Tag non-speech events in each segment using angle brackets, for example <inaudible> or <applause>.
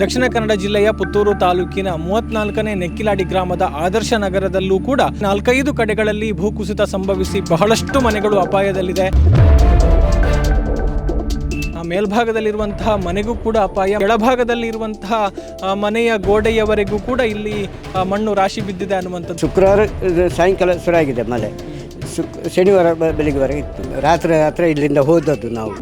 ದಕ್ಷಿಣ ಕನ್ನಡ ಜಿಲ್ಲೆಯ ಪುತ್ತೂರು ತಾಲೂಕಿನ ಮೂವತ್ನಾಲ್ಕನೇ ನೆಕ್ಕಿಲಾಡಿ ಗ್ರಾಮದ ಆದರ್ಶ ನಗರದಲ್ಲೂ ಕೂಡ ನಾಲ್ಕೈದು ಕಡೆಗಳಲ್ಲಿ ಭೂಕುಸಿತ ಸಂಭವಿಸಿ ಬಹಳಷ್ಟು ಮನೆಗಳು ಅಪಾಯದಲ್ಲಿದೆ. ಆ ಮೇಲ್ಭಾಗದಲ್ಲಿರುವಂತಹ ಮನೆಗೂ ಕೂಡ ಅಪಾಯ. ಕೆಳಭಾಗದಲ್ಲಿರುವಂತಹ ಮನೆಯ ಗೋಡೆಯವರೆಗೂ ಕೂಡ ಇಲ್ಲಿ ಮಣ್ಣು ರಾಶಿ ಬಿದ್ದಿದೆ ಅನ್ನುವಂಥದ್ದು. ಶುಕ್ರವಾರ ಸಾಯಂಕಾಲ ಸಾಯಂಕಾಲ ಆಗಿದೆ ಮಳೆ. ಶುಕ್ ಶನಿವಾರ ಬ- ಬೆಳಿಗ್ಗೆವರೆಗೆ ಇತ್ತು. ರಾತ್ರಿ ರಾತ್ರಿ ಇಲ್ಲಿಂದ ಹೋದದ್ದು ನಾವು.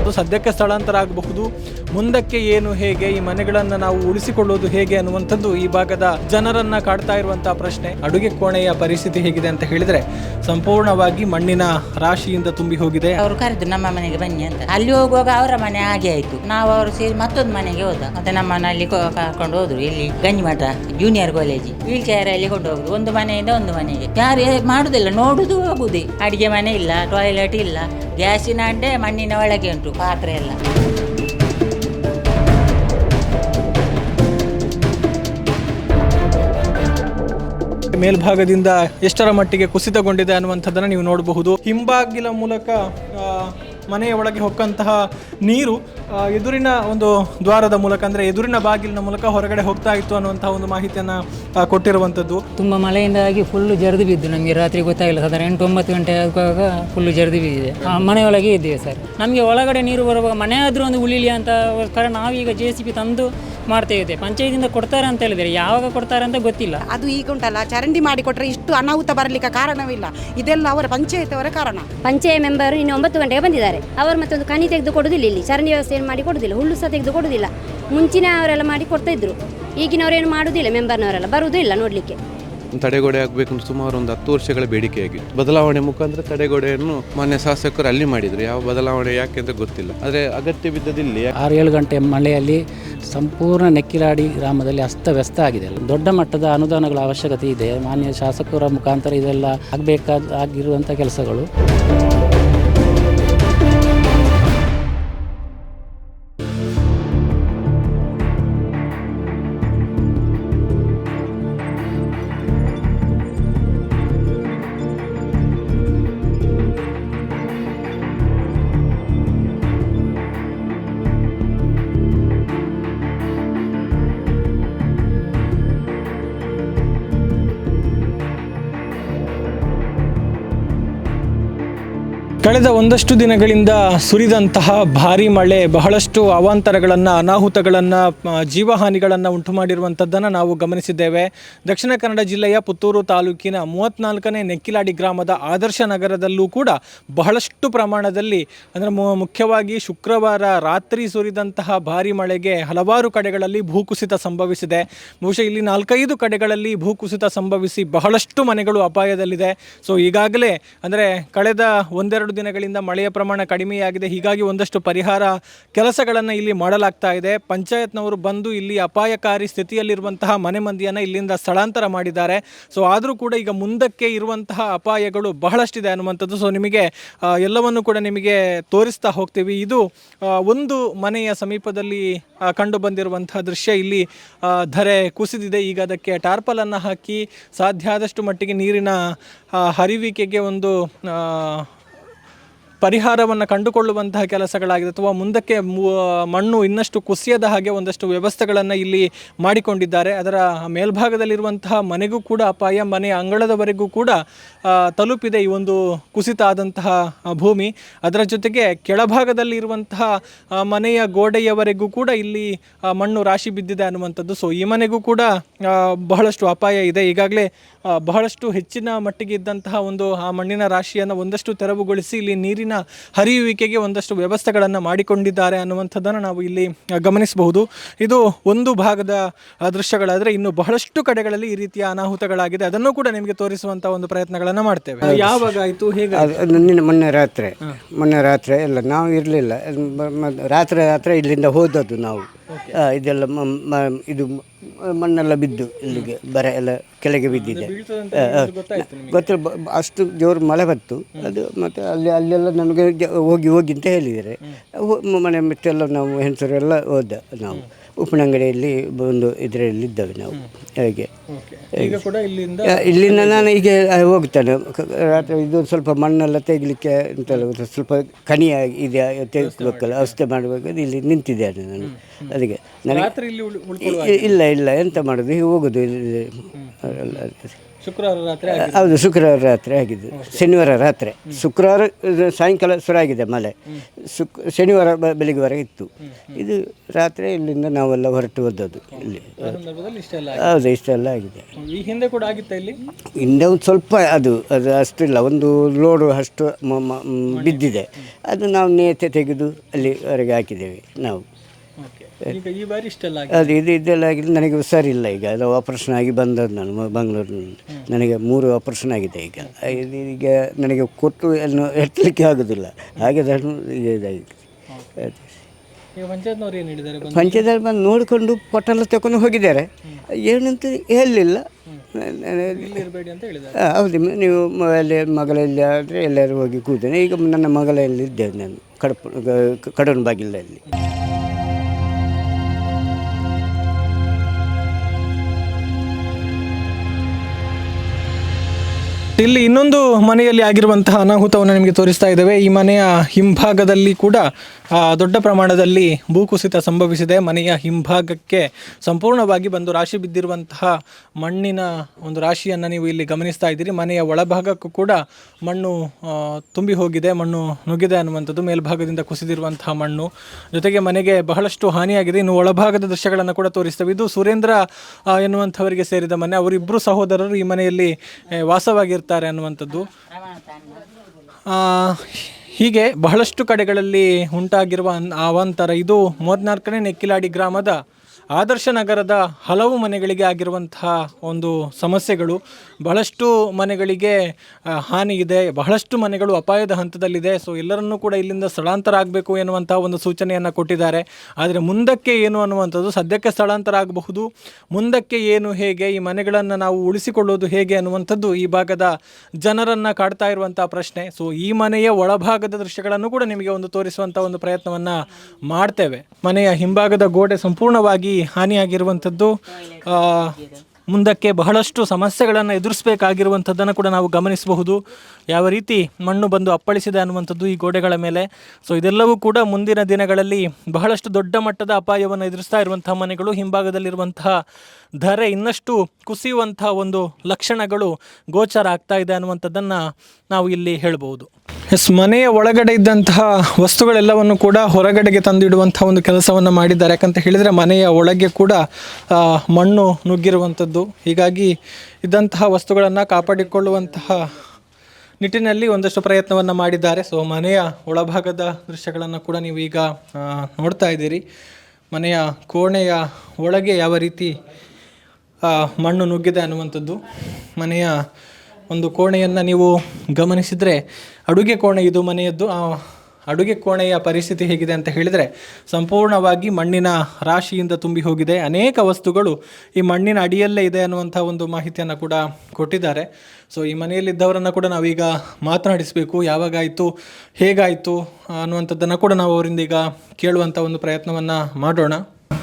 ಅದು ಸದ್ಯಕ್ಕೆ ಸ್ಥಳಾಂತರ ಆಗಬಹುದು ಮುಂದಕ್ಕೆ ಏನು, ಹೇಗೆ, ಈ ಮನೆಗಳನ್ನು ನಾವು ಉಳಿಸಿಕೊಳ್ಳೋದು ಹೇಗೆ ಅನ್ನುವಂಥದ್ದು ಈ ಭಾಗದ ಜನರನ್ನ ಕಾಡ್ತಾ ಇರುವಂತಹ ಪ್ರಶ್ನೆ. ಅಡುಗೆ ಕೋಣೆಯ ಪರಿಸ್ಥಿತಿ ಹೇಗಿದೆ ಅಂತ ಹೇಳಿದ್ರೆ, ಸಂಪೂರ್ಣವಾಗಿ ಮಣ್ಣಿನ ರಾಶಿಯಿಂದ ತುಂಬಿ ಹೋಗಿದೆ. ಅವರು ಕರೆದು ನಮ್ಮ ಮನೆಗೆ ಬನ್ನಿ ಅಂತ. ಅಲ್ಲಿ ಹೋಗುವಾಗ ಅವರ ಮನೆ ಹಾಗೆ ಆಯ್ತು. ನಾವು ಅವರು ಸೇರಿ ಮತ್ತೊಂದು ಮನೆಗೆ ಹೋದ. ಮತ್ತೆ ನಮ್ಮನ್ನ ಅಲ್ಲಿ ಕರ್ಕೊಂಡು ಹೋದ್ರು. ಇಲ್ಲಿ Ganjimath junior college wheelchair ಅಲ್ಲಿ ಕೊಂಡು ಹೋಗುದು. ಒಂದು ಮನೆಯಿಂದ ಒಂದು ಮನೆಗೆ. ಯಾರು ಮಾಡುದಿಲ್ಲ, ನೋಡುದು ಹೋಗುದೇ. ಅಡಿಗೆ ಮನೆ ಇಲ್ಲ ಟಾಯ್ಲೆಟ್ ಇಲ್ಲ. ಗ್ಯಾಸಿನ ಅಡ್ಡೆ ಮಣ್ಣಿನ ಒಳಗೆ ಉಂಟು, ಪಾತ್ರೆ ಎಲ್ಲ. ಮೇಲ್ಭಾಗದಿಂದ ಎಷ್ಟರ ಮಟ್ಟಿಗೆ ಕುಸಿತಗೊಂಡಿದೆ ಅನ್ನುವಂಥದ್ದನ್ನು ನೀವು ನೋಡಬಹುದು. ಹಿಂಬಾಗಿಲ ಮೂಲಕ ಮನೆಯ ಒಳಗೆ ಹೊಕ್ಕಂತಹ ನೀರು ಎದುರಿನ ಒಂದು ದ್ವಾರದ ಮೂಲಕ ಅಂದರೆ ಎದುರಿನ ಬಾಗಿಲಿನ ಮೂಲಕ ಹೊರಗಡೆ ಹೋಗ್ತಾ ಇತ್ತು ಅನ್ನುವಂತಹ ಒಂದು ಮಾಹಿತಿಯನ್ನು ಕೊಟ್ಟಿರುವಂಥದ್ದು. ತುಂಬ ಮಳೆಯಿಂದಾಗಿ ಫುಲ್ಲು ಜರಿದು ಬಿದ್ದು ನಮಗೆ ರಾತ್ರಿ ಗೊತ್ತಾಗಿಲ್ಲ. ಸಾಧಾರಣ ಎಂಟು ಒಂಬತ್ತು ಗಂಟೆ ಆಗುವಾಗ ಫುಲ್ಲು ಜರಿದು ಬಿದ್ದಿದೆ. ಆ, ಮನೆಯೊಳಗೆ ಇದ್ದೀವಿ ಸರ್. ನಮಗೆ ಒಳಗಡೆ ನೀರು ಬರುವಾಗ ಮನೆ ಆದರೂ ಒಂದು ಉಳಿಲಿ ಅಂತ ಕಾರಣ ನಾವೀಗ ಜೆ ಸಿ ಬಿ ತಂದು ಮಾಡ್ತಾ ಇದ್ದೇವೆ. ಪಂಚಾಯತಿಂದ ಕೊಡ್ತಾರೆ ಅಂತ ಹೇಳಿದರೆ ಯಾವಾಗ ಕೊಡ್ತಾರೆ ಅಂತ ಗೊತ್ತಿಲ್ಲ. ಅದು ಈಗ ಉಂಟಲ್ಲ ಚರಂಡಿ ಮಾಡಿಕೊಟ್ರೆ ಇಷ್ಟು ಅನಾಹುತ ಬರಲಿಕ್ಕೆ ಕಾರಣವಿಲ್ಲ. ಇದೆಲ್ಲ ಅವರ ಪಂಚಾಯತ್ ಅವರ ಕಾರಣ. ಪಂಚಾಯತ್ ಮೆಂಬರ್ ಇನ್ನು ಒಂಬತ್ತು ಗಂಟೆಗೆ ಬಂದಿದ್ದಾರೆ. ಅವರು ಮತ್ತೊಂದು ಕನಿ ತೆಗೆದು ಕೊಡೋದಿಲ್ಲ ಇಲ್ಲಿ. ಚರಂಡಿ ವ್ಯವಸ್ಥೆ ಮಾಡಿ ಕೊಡುದಿಲ್ಲ. ಹುಲ್ಲು ಸಹ ತೆಗೆದು ಕೊಡೋದಿಲ್ಲ. ಮುಂಚಿನ ಅವರೆಲ್ಲ ಮಾಡಿ ಕೊಡ್ತಾ ಇದ್ರು. ಈಗಿನವರೇನು ಮಾಡೋದಿಲ್ಲ ಮೆಂಬರ್ನವರೆಲ್ಲ ಬರುವುದೂ ಇಲ್ಲ ನೋಡ್ಲಿಕ್ಕೆ. ತಡೆಗೋಡೆ ಆಗಬೇಕು ಅಂತ ಸುಮಾರು ಒಂದು ಹತ್ತು ವರ್ಷಗಳ ಬೇಡಿಕೆಯಾಗಿತ್ತು ಬದಲಾವಣೆ ಮುಖಾಂತರ ತಡೆಗೋಡೆಯನ್ನು ಮಾನ್ಯ ಶಾಸಕರು ಅಲ್ಲಿ ಮಾಡಿದ್ರು. ಯಾವ ಬದಲಾವಣೆ ಯಾಕೆ ಅಂತ ಗೊತ್ತಿಲ್ಲ. ಆದರೆ ಅಗತ್ಯ ಬಿದ್ದದಿಲ್ಲಿ ಆರು ಏಳು ಗಂಟೆ ಮಳೆಯಲ್ಲಿ ಸಂಪೂರ್ಣ ನೆಕ್ಕಿಲಾಡಿ ಗ್ರಾಮದಲ್ಲಿ ಅಸ್ತವ್ಯಸ್ತ ಆಗಿದೆ ದೊಡ್ಡ ಮಟ್ಟದ ಅನುದಾನಗಳ ಅವಶ್ಯಕತೆ ಇದೆ. ಮಾನ್ಯ ಶಾಸಕರ ಮುಖಾಂತರ ಇದೆಲ್ಲ ಆಗಬೇಕಾದ ಆಗಿರುವಂಥ ಕೆಲಸಗಳು. ಕಳೆದ ಒಂದಷ್ಟು ದಿನಗಳಿಂದ ಸುರಿದಂತಹ ಭಾರಿ ಮಳೆ, ಬಹಳಷ್ಟು ಅವಾಂತರಗಳನ್ನು, ಅನಾಹುತಗಳನ್ನು ಜೀವಹಾನಿಗಳನ್ನು ಉಂಟು ಮಾಡಿರುವಂಥದ್ದನ್ನು ನಾವು ಗಮನಿಸಿದ್ದೇವೆ. ದಕ್ಷಿಣ ಕನ್ನಡ ಜಿಲ್ಲೆಯ ಪುತ್ತೂರು ತಾಲೂಕಿನ ಮೂವತ್ನಾಲ್ಕನೇ ನೆಕ್ಕಿಲಾಡಿ ಗ್ರಾಮದ ಆದರ್ಶ ನಗರದಲ್ಲೂ ಕೂಡ ಬಹಳಷ್ಟು ಪ್ರಮಾಣದಲ್ಲಿ, ಅಂದರೆ ಮುಖ್ಯವಾಗಿ ಶುಕ್ರವಾರ ರಾತ್ರಿ ಸುರಿದಂತಹ ಭಾರಿ ಮಳೆಗೆ ಹಲವಾರು ಕಡೆಗಳಲ್ಲಿ ಭೂಕುಸಿತ ಸಂಭವಿಸಿದೆ. ಬಹುಶಃ ಇಲ್ಲಿ ನಾಲ್ಕೈದು ಕಡೆಗಳಲ್ಲಿ ಭೂಕುಸಿತ ಸಂಭವಿಸಿ ಬಹಳಷ್ಟು ಮನೆಗಳು ಅಪಾಯದಲ್ಲಿದೆ. ಸೊ ಈಗಾಗಲೇ, ಅಂದರೆ ಕಳೆದ ಒಂದೆರಡು ದಿನಗಳಿಂದ ಮಳೆಯ ಪ್ರಮಾಣ ಕಡಿಮೆಯಾಗಿದೆ. ಹೀಗಾಗಿ ಒಂದಷ್ಟು ಪರಿಹಾರ ಕೆಲಸಗಳನ್ನು ಇಲ್ಲಿ ಮಾಡಲಾಗ್ತಾ ಇದೆ. ಪಂಚಾಯತ್ನವರು ಬಂದು ಇಲ್ಲಿ ಅಪಾಯಕಾರಿ ಸ್ಥಿತಿಯಲ್ಲಿರುವಂತಹ ಮನೆ ಮಂದಿಯನ್ನು ಇಲ್ಲಿಂದ ಸ್ಥಳಾಂತರ ಮಾಡಿದ್ದಾರೆ. ಸೊ, ಆದರೂ ಕೂಡ ಈಗ ಮುಂದಕ್ಕೆ ಇರುವಂತಹ ಅಪಾಯಗಳು ಬಹಳಷ್ಟಿದೆ ಅನ್ನುವಂಥದ್ದು. ಸೊ, ನಿಮಗೆ ಎಲ್ಲವನ್ನು ಕೂಡ ನಿಮಗೆ ತೋರಿಸ್ತಾ ಹೋಗ್ತೀವಿ. ಇದು ಒಂದು ಮನೆಯ ಸಮೀಪದಲ್ಲಿ ಕಂಡು ಬಂದಿರುವಂತಹ ದೃಶ್ಯ. ಇಲ್ಲಿ ಧರೆ ಕುಸಿದಿದೆ. ಈಗ ಅದಕ್ಕೆ ಟಾರ್ಪಲನ್ನು ಹಾಕಿ ಸಾಧ್ಯ ಆದಷ್ಟು ಮಟ್ಟಿಗೆ ನೀರಿನ ಹರಿವಿಕೆಗೆ ಒಂದು ಪರಿಹಾರವನ್ನು ಕಂಡುಕೊಳ್ಳುವಂತಹ ಕೆಲಸಗಳಾಗಿದೆ. ಅಥವಾ ಮುಂದಕ್ಕೆ ಮಣ್ಣು ಇನ್ನಷ್ಟು ಕುಸಿಯದ ಹಾಗೆ ಒಂದಷ್ಟು ವ್ಯವಸ್ಥೆಗಳನ್ನು ಇಲ್ಲಿ ಮಾಡಿಕೊಂಡಿದ್ದಾರೆ. ಅದರ ಮೇಲ್ಭಾಗದಲ್ಲಿರುವಂತಹ ಮನೆಗೂ ಕೂಡ, ಅಪಾಯ ಮನೆ ಅಂಗಳದವರೆಗೂ ಕೂಡ ತಲುಪಿದೆ ಈ ಒಂದು ಕುಸಿತ ಆದಂತಹ ಭೂಮಿ. ಅದರ ಜೊತೆಗೆ ಕೆಳಭಾಗದಲ್ಲಿ ಇರುವಂತಹ ಮನೆಯ ಗೋಡೆಯವರೆಗೂ ಕೂಡ ಇಲ್ಲಿ ಮಣ್ಣು ರಾಶಿ ಬಿದ್ದಿದೆ ಅನ್ನುವಂಥದ್ದು. ಸೊ ಈ ಮನೆಗೂ ಕೂಡ ಬಹಳಷ್ಟು ಅಪಾಯ ಇದೆ. ಈಗಾಗಲೇ ಬಹಳಷ್ಟು ಹೆಚ್ಚಿನ ಮಟ್ಟಿಗೆ ಇದ್ದಂತಹ ಒಂದು, ಆ ಮಣ್ಣಿನ ರಾಶಿಯನ್ನು ಒಂದಷ್ಟು ತೆರವುಗೊಳಿಸಿ ಇಲ್ಲಿ ನೀರಿನ ಹರಿಯುವಿಕೆಗೆ ಒಂದಷ್ಟು ವ್ಯವಸ್ಥೆಗಳನ್ನು ಮಾಡಿಕೊಂಡಿದ್ದಾರೆ ಅನ್ನುವಂಥದ್ದನ್ನು ನಾವು ಇಲ್ಲಿ ಗಮನಿಸಬಹುದು. ಇದು ಒಂದು ಭಾಗದ ದೃಶ್ಯಗಳಾದರೆ ಇನ್ನು ಬಹಳಷ್ಟು ಕಡೆಗಳಲ್ಲಿ ಈ ರೀತಿಯ ಅನಾಹುತಗಳಾಗಿದೆ. ಅದನ್ನು ಕೂಡ ನಿಮಗೆ ತೋರಿಸುವಂತಹ ಒಂದು ಪ್ರಯತ್ನಗಳನ್ನು ಮಾಡ್ತೇವೆ. ಯಾವಾಗ ಆಯಿತು ಹೇಗೆ ನಿನ್ನೆ ಮೊನ್ನೆ ರಾತ್ರಿ. ಮೊನ್ನೆ ರಾತ್ರಿ ಎಲ್ಲ ನಾವು ಇರಲಿಲ್ಲ. ರಾತ್ರಿ ರಾತ್ರಿ ಇಲ್ಲಿಂದ ಹೋದದ್ದು ನಾವು. ಇದೆಲ್ಲ ಮ- ಮ- ಇದು ಮಣ್ಣೆಲ್ಲ ಬಿದ್ದು ಇಲ್ಲಿಗೆ ಬರ ಎಲ್ಲ ಕೆಳಗೆ ಬಿದ್ದಿದೆ. ಗೊತ್ತಿಲ್ಲ ಅಷ್ಟು ಜೋರು ಮಳೆ ಬಂತು. ಅದು ಮತ್ತು ಅಲ್ಲಿ ಅಲ್ಲೆಲ್ಲ ನಮಗೆ ಹೋಗಿ ಹೋಗಿ ಅಂತ ಹೇಳಿದ್ದಾರೆ. ಮನೆ ಮಿಟ್ಟೆಲ್ಲ ನಾವು ಹೆಂಗಸರೆಲ್ಲ ಹೋದ ನಾವು. ಉಪ್ಪಿನಂಗಡಿಯಲ್ಲಿ ಒಂದು ಇದರಲ್ಲಿ ಇದ್ದೇವೆ ನಾವು. ಹಾಗೆ? ಇಲ್ಲಿಂದ ನಾನು ಈಗ ಹೋಗ್ತೇನೆ. ರಾತ್ರಿ ಇದು ಸ್ವಲ್ಪ ಮಣ್ಣೆಲ್ಲ ತೆಗಿಲಿಕ್ಕೆ ಎಂತೆಲ್ಲ ಸ್ವಲ್ಪ ಕನಿಯಾಗಿ ಇದೆ ತೆಗೆಸ್ಬೇಕಲ್ಲ ಅವಸ್ಥೆ ಮಾಡಬೇಕು ಇಲ್ಲಿ ನಿಂತಿದ್ದೇನೆ ನಾನು. ಅದಕ್ಕೆ ನನಗೆ ಇಲ್ಲಿ ಇಲ್ಲ ಎಂತ ಮಾಡೋದು ಹೀಗೆ ಹೋಗೋದು ಇಲ್ಲಿ. ಶುಕ್ರವಾರ ರಾತ್ರಿ ಹೌದು ಶುಕ್ರವಾರ ರಾತ್ರಿ ಆಗಿದೆ ಶನಿವಾರ ರಾತ್ರಿ. ಶುಕ್ರವಾರ ಸಾಯಂಕಾಲ ಶುರು ಆಗಿದೆ ಮಳೆ. ಶುಕ್ ಶನಿವಾರ ಬೆಳಿಗ್ಗೆವರೆಗೆ ಇತ್ತು. ಇದು ರಾತ್ರಿ ಇಲ್ಲಿಂದ ನಾವೆಲ್ಲ ಹೊರಟು ಹೋದದ್ದು ಇಲ್ಲಿ. ಹೌದು ಇಷ್ಟೆಲ್ಲ ಆಗಿದೆ. ಈ ಹಿಂದೆ ಕೂಡ ಆಗಿತ್ತಾ ಇಲ್ಲಿ? ಹಿಂದೆ ಒಂದು ಸ್ವಲ್ಪ ಅದು ಅದು ಅಷ್ಟಿಲ್ಲ. ಒಂದು ಲೋಡು ಅಷ್ಟು ಬಿದ್ದಿದೆ. ಅದು ನಾವು ನೇತೆ ತೆಗೆದು ಅಲ್ಲಿವರೆಗೆ ಹಾಕಿದ್ದೇವೆ ನಾವು. ಈಗ ಈ ಬಾರಿ ಇಷ್ಟೆಲ್ಲ ಆಗಿದೆ ಅದು ಇದು ಇದೆಲ್ಲ ಆಗಿದೆ ನನಗೆ ಹುಷಾರಿಲ್ಲ ಈಗ. ಅದು ಆಪ್ರೇಷನ್ ಆಗಿ ಬಂದದ್ದು ನಾನು ಮ- ಮಂಗಳೂರಿನಲ್ಲಿ ನನಗೆ ಮೂರು ಆಪ್ರೇಷನ್ ಆಗಿದೆ ಈಗ. ಇದು ಈಗ ನನಗೆ ಕೊಟ್ಟು ಏನು ಎತ್ತಲಿಕ್ಕೆ ಆಗೋದಿಲ್ಲ. ಹಾಗೆ ನಾನು ಈಗ ಇದಾಗಿದೆ. ಈಗ ಪಂಚಾಯತ್ನವ್ರು ಏನು ಹೇಳಿದ್ದಾರೆ? ಬಂದು ನೋಡಿಕೊಂಡು ಪೊಟಲ್ಲ ತಗೊಂಡು ಹೋಗಿದ್ದಾರೆ. ಏನಂತ ಹೇಳಲಿಲ್ಲ ಇಲ್ಲಿ ಇರಬೇಡಿ ಅಂತ ಹೇಳಿದ್ದಾರೆ. ಆ, ಹೌದು. ಮ- ನೀವು ಮ- ಅಲ್ಲಿ ಮಗಳಲ್ಲಿ ಆದರೆ ಎಲ್ಲರೂ ಹೋಗಿ ಕೂತೇನೆ. ಈಗ ನನ್ನ ಮಗಳಲ್ಲಿ ಇದ್ದೇನೆ ನಾನು ಕಡಪ ಕಡೋನ್ ಬಾಗಿಲಲ್ಲಿ. ಇಲ್ಲಿ ಇನ್ನೊಂದು ಮನೆಯಲ್ಲಿ ಆಗಿರುವಂತಹ ಅನಾಹುತವನ್ನು ನಿಮಗೆ ತೋರಿಸ್ತಾ ಇದ್ದೇವೆ. ಈ ಮನೆಯ ಹಿಂಭಾಗದಲ್ಲಿ ಕೂಡ ದೊಡ್ಡ ಪ್ರಮಾಣದಲ್ಲಿ ಭೂಕುಸಿತ ಸಂಭವಿಸಿದೆ. ಮನೆಯ ಹಿಂಭಾಗಕ್ಕೆ ಸಂಪೂರ್ಣವಾಗಿ ಬಂದು ರಾಶಿ ಬಿದ್ದಿರುವಂತಹ ಮಣ್ಣಿನ ಒಂದು ರಾಶಿಯನ್ನು ನೀವು ಇಲ್ಲಿ ಗಮನಿಸ್ತಾ ಇದ್ದೀರಿ. ಮನೆಯ ಒಳಭಾಗಕ್ಕೂ ಕೂಡ ಮಣ್ಣು ತುಂಬಿ ಹೋಗಿದೆ. ಮಣ್ಣು ನುಗ್ಗಿದೆ ಅನ್ನುವಂಥದ್ದು ಮೇಲ್ಭಾಗದಿಂದ ಕುಸಿದಿರುವಂತಹ ಮಣ್ಣು. ಜೊತೆಗೆ ಮನೆಗೆ ಬಹಳಷ್ಟು ಹಾನಿಯಾಗಿದೆ. ಇನ್ನು ಒಳಭಾಗದ ದೃಶ್ಯಗಳನ್ನು ಕೂಡ ತೋರಿಸ್ತೇವೆ. ಇದು ಸುರೇಂದ್ರ ಎನ್ನುವಂಥವರಿಗೆ ಸೇರಿದ ಮನೆ. ಅವರಿಬ್ಬರು ಸಹೋದರರು ಈ ಮನೆಯಲ್ಲಿ ವಾಸವಾಗಿರ್ತಾರೆ ಅನ್ನುವಂಥದ್ದು. ಹೀಗೆ ಬಹಳಷ್ಟು ಕಡೆಗಳಲ್ಲಿ ಉಂಟಾಗಿರುವ ಅವಾಂತರ ಇದು ಮೂವತ್ನಾಲ್ಕನೇ ನೆಕ್ಕಿಲಾಡಿ ಗ್ರಾಮದ ಆದರ್ಶ ನಗರದ ಹಲವು ಮನೆಗಳಿಗೆ ಆಗಿರುವಂತಹ ಒಂದು ಸಮಸ್ಯೆಗಳು. ಬಹಳಷ್ಟು ಮನೆಗಳಿಗೆ ಹಾನಿ ಇದೆ. ಬಹಳಷ್ಟು ಮನೆಗಳು ಅಪಾಯದ ಹಂತದಲ್ಲಿದೆ. ಸೊ ಎಲ್ಲರನ್ನೂ ಕೂಡ ಇಲ್ಲಿಂದ ಸ್ಥಳಾಂತರ ಆಗಬೇಕು ಎನ್ನುವಂತಹ ಒಂದು ಸೂಚನೆಯನ್ನು ಕೊಟ್ಟಿದ್ದಾರೆ. ಆದರೆ ಮುಂದಕ್ಕೆ ಏನು ಅನ್ನುವಂಥದ್ದು ಸದ್ಯಕ್ಕೆ ಸ್ಥಳಾಂತರ ಆಗಬಹುದು. ಮುಂದಕ್ಕೆ ಏನು ಹೇಗೆ, ಈ ಮನೆಗಳನ್ನು ನಾವು ಉಳಿಸಿಕೊಳ್ಳೋದು ಹೇಗೆ ಅನ್ನುವಂಥದ್ದು ಈ ಭಾಗದ ಜನರನ್ನು ಕಾಡ್ತಾ ಇರುವಂಥ ಪ್ರಶ್ನೆ. ಸೊ ಈ ಮನೆಯ ಒಳಭಾಗದ ದೃಶ್ಯಗಳನ್ನು ಕೂಡ ನಿಮಗೆ ಒಂದು ತೋರಿಸುವಂಥ ಒಂದು ಪ್ರಯತ್ನವನ್ನು ಮಾಡ್ತೇವೆ. ಮನೆಯ ಹಿಂಭಾಗದ ಗೋಡೆ ಸಂಪೂರ್ಣವಾಗಿ ಹಾನಿಯಾಗಿರುವಂಥದ್ದು ಆ, ಮುಂದಕ್ಕೆ ಬಹಳಷ್ಟು ಸಮಸ್ಯೆಗಳನ್ನು ಎದುರಿಸಬೇಕಾಗಿರುವಂಥದ್ದನ್ನು ಕೂಡ ನಾವು ಗಮನಿಸಬಹುದು. ಯಾವ ರೀತಿ ಮಣ್ಣು ಬಂದು ಅಪ್ಪಳಿಸಿದೆ ಅನ್ನುವಂಥದ್ದು ಈ ಗೋಡೆಗಳ ಮೇಲೆ. ಸೊ ಇದೆಲ್ಲವೂ ಕೂಡ ಮುಂದಿನ ದಿನಗಳಲ್ಲಿ ಬಹಳಷ್ಟು ದೊಡ್ಡ ಮಟ್ಟದ ಅಪಾಯವನ್ನು ಎದುರಿಸ್ತಾ ಇರುವಂತಹ ಮನೆಗಳು, ಹಿಂಭಾಗದಲ್ಲಿರುವಂತಹ ಧರೆ, ಇನ್ನಷ್ಟು ಕುಸಿಯುವಂತಹ ಒಂದು ಲಕ್ಷಣಗಳು ಗೋಚರ ಆಗ್ತಾ ಇದೆ ಅನ್ನುವಂಥದ್ದನ್ನು ನಾವು ಇಲ್ಲಿ ಹೇಳ್ಬೋದು. ಎಸ್ ಮನೆಯ ಒಳಗಡೆ ಇದ್ದಂತಹ ವಸ್ತುಗಳೆಲ್ಲವನ್ನು ಕೂಡ ಹೊರಗಡೆಗೆ ತಂದಿಡುವಂಥ ಒಂದು ಕೆಲಸವನ್ನು ಮಾಡಿದ್ದಾರೆ. ಯಾಕಂತ ಹೇಳಿದರೆ ಮನೆಯ ಒಳಗೆ ಕೂಡ ಮಣ್ಣು ನುಗ್ಗಿರುವಂಥದ್ದು. ಹೀಗಾಗಿ ಇದ್ದಂತಹ ವಸ್ತುಗಳನ್ನು ಕಾಪಾಡಿಕೊಳ್ಳುವಂತಹ ನಿಟ್ಟಿನಲ್ಲಿ ಒಂದಷ್ಟು ಪ್ರಯತ್ನವನ್ನು ಮಾಡಿದ್ದಾರೆ. ಸೊ ಮನೆಯ ಒಳಭಾಗದ ದೃಶ್ಯಗಳನ್ನು ಕೂಡ ನೀವು ಈಗ ನೋಡ್ತಾ ಇದ್ದೀರಿ. ಮನೆಯ ಕೋಣೆಯ ಒಳಗೆ ಯಾವ ರೀತಿ ಮಣ್ಣು ನುಗ್ಗಿದೆ ಅನ್ನುವಂಥದ್ದು. ಮನೆಯ ಒಂದು ಕೋಣೆಯನ್ನು ನೀವು ಗಮನಿಸಿದರೆ, ಅಡುಗೆ ಕೋಣೆ ಇದು ಮನೆಯದ್ದು. ಅಡುಗೆ ಕೋಣೆಯ ಪರಿಸ್ಥಿತಿ ಹೇಗಿದೆ ಅಂತ ಹೇಳಿದರೆ ಸಂಪೂರ್ಣವಾಗಿ ಮಣ್ಣಿನ ರಾಶಿಯಿಂದ ತುಂಬಿ ಹೋಗಿದೆ. ಅನೇಕ ವಸ್ತುಗಳು ಈ ಮಣ್ಣಿನ ಅಡಿಯಲ್ಲೇ ಇದೆ ಅನ್ನುವಂಥ ಒಂದು ಮಾಹಿತಿಯನ್ನು ಕೂಡ ಕೊಟ್ಟಿದ್ದಾರೆ. ಸೊ ಈ ಮನೆಯಲ್ಲಿದ್ದವರನ್ನು ಕೂಡ ನಾವೀಗ ಮಾತನಾಡಿಸಬೇಕು. ಯಾವಾಗಾಯಿತು ಹೇಗಾಯಿತು ಅನ್ನುವಂಥದ್ದನ್ನು ಕೂಡ ನಾವು ಅವರಿಂದ ಈಗ ಕೇಳುವಂಥ ಒಂದು ಪ್ರಯತ್ನವನ್ನು ಮಾಡೋಣ.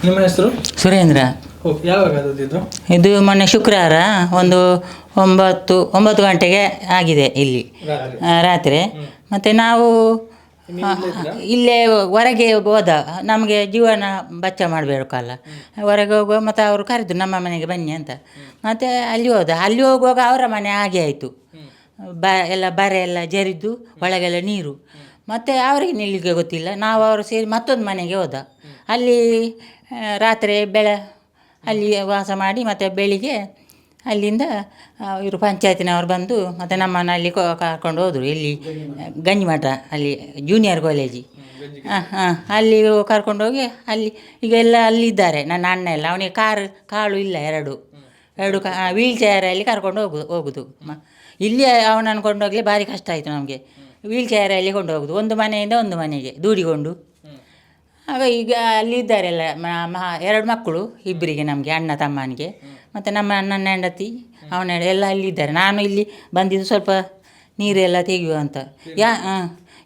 ನಿಮ್ಮ ಹೆಸರು? ಸುರೇಂದ್ರ. ಓ ಯಾವಾಗ ಆದದ್ದು ಇದು? ಮೊನ್ನೆ ಶುಕ್ರವಾರ ಒಂದು ಒಂಬತ್ತು ಒಂಬತ್ತು ಗಂಟೆಗೆ ಆಗಿದೆ ಇಲ್ಲಿ. ರಾತ್ರಿ. ಮತ್ತು ನಾವು ಇಲ್ಲೇ ಹೊರಗೆ ಹೋದ. ನಮಗೆ ಜೀವನ ಬಚ್ಚ ಮಾಡಬೇಕಲ್ಲ ಹೊರಗೆ ಹೋಗುವ ಮತ್ತು ಅವರು ಕರೆದು ನಮ್ಮ ಮನೆಗೆ ಬನ್ನಿ ಅಂತ. ಮತ್ತು ಅಲ್ಲಿ ಹೋದ. ಅಲ್ಲಿ ಹೋಗುವಾಗ ಅವರ ಮನೆ ಹಾಗೆ ಆಯಿತು. ಬ ಎಲ್ಲ ಬರೆ ಎಲ್ಲ ಜರಿದು ಒಳಗೆಲ್ಲ ನೀರು. ಮತ್ತು ಅವರಿಗೆ ನಿಲ್ಲಿಗೆ ಗೊತ್ತಿಲ್ಲ. ನಾವು ಅವರು ಸೇರಿ ಮತ್ತೊಂದು ಮನೆಗೆ ಹೋದ. ಅಲ್ಲಿ ರಾತ್ರಿ ಬೆಳ ಅಲ್ಲಿ ವಾಸ ಮಾಡಿ ಮತ್ತು ಬೆಳಿಗ್ಗೆ ಅಲ್ಲಿಂದ ಇವರು ಪಂಚಾಯತಿನವರು ಬಂದು ಮತ್ತು ನಮ್ಮನ್ನು ಅಲ್ಲಿ ಕರ್ಕೊಂಡು ಹೋದರು. ಇಲ್ಲಿ, ಗಂಜಿಮಠ, ಅಲ್ಲಿ ಜೂನಿಯರ್ ಕಾಲೇಜಿ ಹಾಂ ಹಾಂ ಅಲ್ಲಿ ಕರ್ಕೊಂಡೋಗಿ ಅಲ್ಲಿ, ಈಗ ಎಲ್ಲ ಅಲ್ಲಿದ್ದಾರೆ. ನನ್ನ ಅಣ್ಣ ಎಲ್ಲ, ಅವನಿಗೆ ಕಾರು, ಕಾಳು ಇಲ್ಲ ಎರಡು. ಎರಡು ಕಾ ವೀಲ್ ಚೇರಲ್ಲಿ ಕರ್ಕೊಂಡು ಹೋಗು, ಹೋಗುದು. ಮ, ಇಲ್ಲಿ ಅವನನ್ನು ಕೊಂಡೋಗಲಿ ಭಾರಿ ಕಷ್ಟ ಆಯಿತು ನಮಗೆ. ವೀಲ್ ಚೇರಲ್ಲಿ ಕೊಂಡು ಹೋಗುದು. ಒಂದು ಮನೆಯಿಂದ ಒಂದು ಮನೆಗೆ, ದೂಡಿಕೊಂಡು. ಆಗ ಈಗ ಅಲ್ಲಿದ್ದಾರೆಲ್ಲ ಮ- ಮ- ಎರಡು ಮಕ್ಕಳು ಇಬ್ಬರಿಗೆ ನಮಗೆ, ಅಣ್ಣ ತಮ್ಮನಿಗೆ. ಮತ್ತು ನಮ್ಮ ಅಣ್ಣನ ಹೆಂಡತಿ, ಅವನ ಎಲ್ಲ ಅಲ್ಲಿದ್ದಾರೆ ನಾನು ಇಲ್ಲಿ ಬಂದಿದ್ದು ಸ್ವಲ್ಪ ನೀರೆಲ್ಲ ತೆಗೆಯುವ ಅಂತ. ಯಾ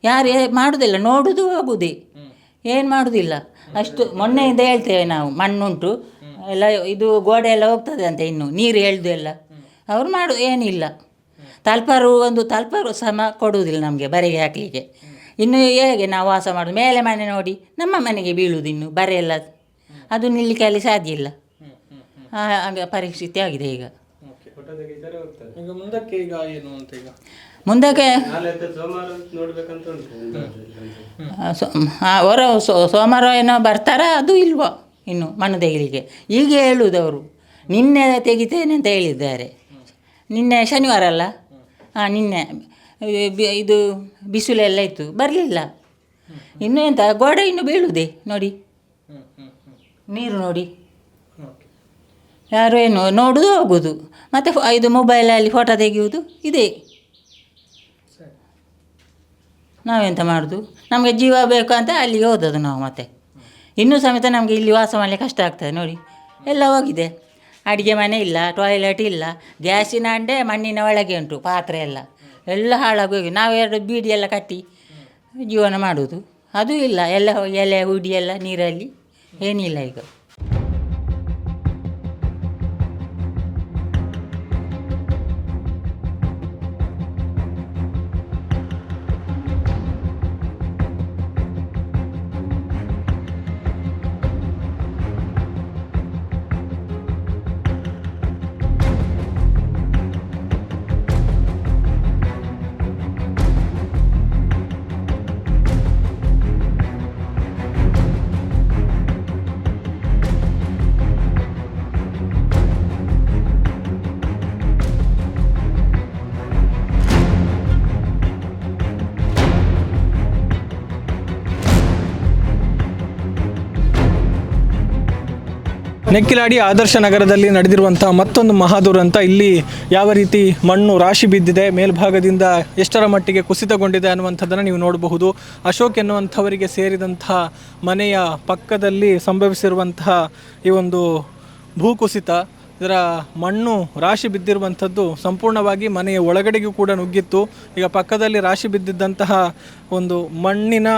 ಯಾರು ಮಾಡುವುದಿಲ್ಲ ನೋಡುವುದು ಹೋಗುದೇ ಏನು ಮಾಡುವುದಿಲ್ಲ ಅಷ್ಟು ಮೊನ್ನೆಯಿಂದ ಹೇಳ್ತೇವೆ ನಾವು, ಮಣ್ಣುಂಟು. ಎಲ್ಲ ಇದು ಗೋಡೆ ಎಲ್ಲ ಹೋಗ್ತದೆ ಅಂತ ಇನ್ನು, ನೀರು ಎಳ್ದು ಎಲ್ಲ. ಅವ್ರು ಮಾಡು, ಏನಿಲ್ಲ. ತಲ್ಪರು ಒಂದು ತಲ್ಪರು ಸಮ ಕೊಡುವುದಿಲ್ಲ ನಮಗೆ, ಬರೆಗೆ ಹಾಕಲಿಕ್ಕೆ. ಇನ್ನು ಹೇಗೆ ನಾವು ವಾಸ ಮಾಡೋದು? ಮೇಲೆ ಮನೆ ನೋಡಿ ನಮ್ಮ ಮನೆಗೆ ಬೀಳುವುದು ಇನ್ನು ಬರೆ ಎಲ್ಲ ಅದು. ನಿಲ್ಲಿಕ್ಕೆ ಅಲ್ಲಿ ಸಾಧ್ಯ ಇಲ್ಲ. ಆ- ಆಗ ಪರಿಸ್ಥಿತಿ ಆಗಿದೆ ಈಗ. ಈಗ ಮುಂದಕ್ಕೆ ಈಗ ಏನು ಅಂತ ಈಗ? ಮುಂದಕ್ಕೆ ಸೋ- ಸೋಮವಾರ ಏನೋ ಬರ್ತಾರಾ ಅದು ಇಲ್ವೋ ಇನ್ನು ಮಣ್ಣು ತೆಗಿಲಿಕ್ಕೆ. ಈಗ ಹೇಳುವುದು ಅವರು ನಿನ್ನೆ ತೆಗಿತೇನೆ ಅಂತ ಹೇಳಿದ್ದಾರೆ. ನಿನ್ನೆ ಶನಿವಾರ ಅಲ್ಲ? ಹಾಂ ನಿನ್ನೆ ಇದು ಬಿಸಿಲೆಲ್ಲ ಇತ್ತು, ಬರಲಿಲ್ಲ. ಇನ್ನು ಎಂತ, ಗೋಡೆ ಇನ್ನು ಬೀಳುವುದೇ ನೋಡಿ. ನೀರು ನೋಡಿ. ಯಾರು ಏನು ನೋಡುವುದು ಹೋಗುದು. ಮತ್ತೆ ಇದು ಮೊಬೈಲಲ್ಲಿ ಫೋಟೋ ತೆಗೆಯುವುದು ಇದೇ. ನಾವೆಂತ ಮಾಡೋದು? ನಮಗೆ ಜೀವ ಬೇಕು ಅಂತ ಅಲ್ಲಿಗೆ ಹೋದದ್ದು ನಾವು ಮತ್ತೆ. ಇನ್ನೂ ಸಮೇತ ನಮಗೆ ಇಲ್ಲಿ ವಾಸ ಮಾಡಲಿಕ್ಕೆ ಕಷ್ಟ ಆಗ್ತದೆ, ನೋಡಿ. ಎಲ್ಲ ಹೋಗಿದೆ. ಅಡುಗೆ ಮನೆ ಇಲ್ಲ ಟಾಯ್ಲೆಟ್ ಇಲ್ಲ. ಗ್ಯಾಸಿನ ಅಂಡೆ ಮಣ್ಣಿನ ಒಳಗೆ ಉಂಟು, ಪಾತ್ರೆ ಎಲ್ಲ. ಎಲ್ಲ ಹಾಳಾಗೋಗಿ ನಾವು ಎರಡು ಬೀಡಿ ಎಲ್ಲ ಕಟ್ಟಿ ಜೀವನ ಮಾಡುವುದು ಅದು ಇಲ್ಲ. ಎಲ್ಲ ಎಲೆ, ಉಡಿ ಎಲ್ಲ ನೀರಲ್ಲಿ. ಏನಿಲ್ಲ ಈಗ. ನೆಕ್ಕಿಲಾಡಿ ಆದರ್ಶ ನಗರದಲ್ಲಿ ನಡೆದಿರುವಂತಹ ಮತ್ತೊಂದು ಮಹಾದುರಂತ. ಇಲ್ಲಿ ಯಾವ ರೀತಿ ಮಣ್ಣು ರಾಶಿ ಬಿದ್ದಿದೆ, ಮೇಲ್ಭಾಗದಿಂದ ಎಷ್ಟರ ಮಟ್ಟಿಗೆ ಕುಸಿತಗೊಂಡಿದೆ ಅನ್ನುವಂಥದ್ದನ್ನು ನೀವು ನೋಡಬಹುದು. ಅಶೋಕ್ ಎನ್ನುವಂಥವರಿಗೆ ಸೇರಿದಂತಹ ಮನೆಯ ಪಕ್ಕದಲ್ಲಿ ಸಂಭವಿಸಿರುವಂತಹ ಈ ಒಂದು ಭೂಕುಸಿತ, ಇದರ ಮಣ್ಣು ರಾಶಿ ಬಿದ್ದಿರುವಂಥದ್ದು ಸಂಪೂರ್ಣವಾಗಿ ಮನೆಯ ಒಳಗಡೆಗೂ ಕೂಡ ನುಗ್ಗಿತ್ತು. ಈಗ ಪಕ್ಕದಲ್ಲಿ ರಾಶಿ ಬಿದ್ದಿದ್ದಂತಹ ಒಂದು ಮಣ್ಣಿನ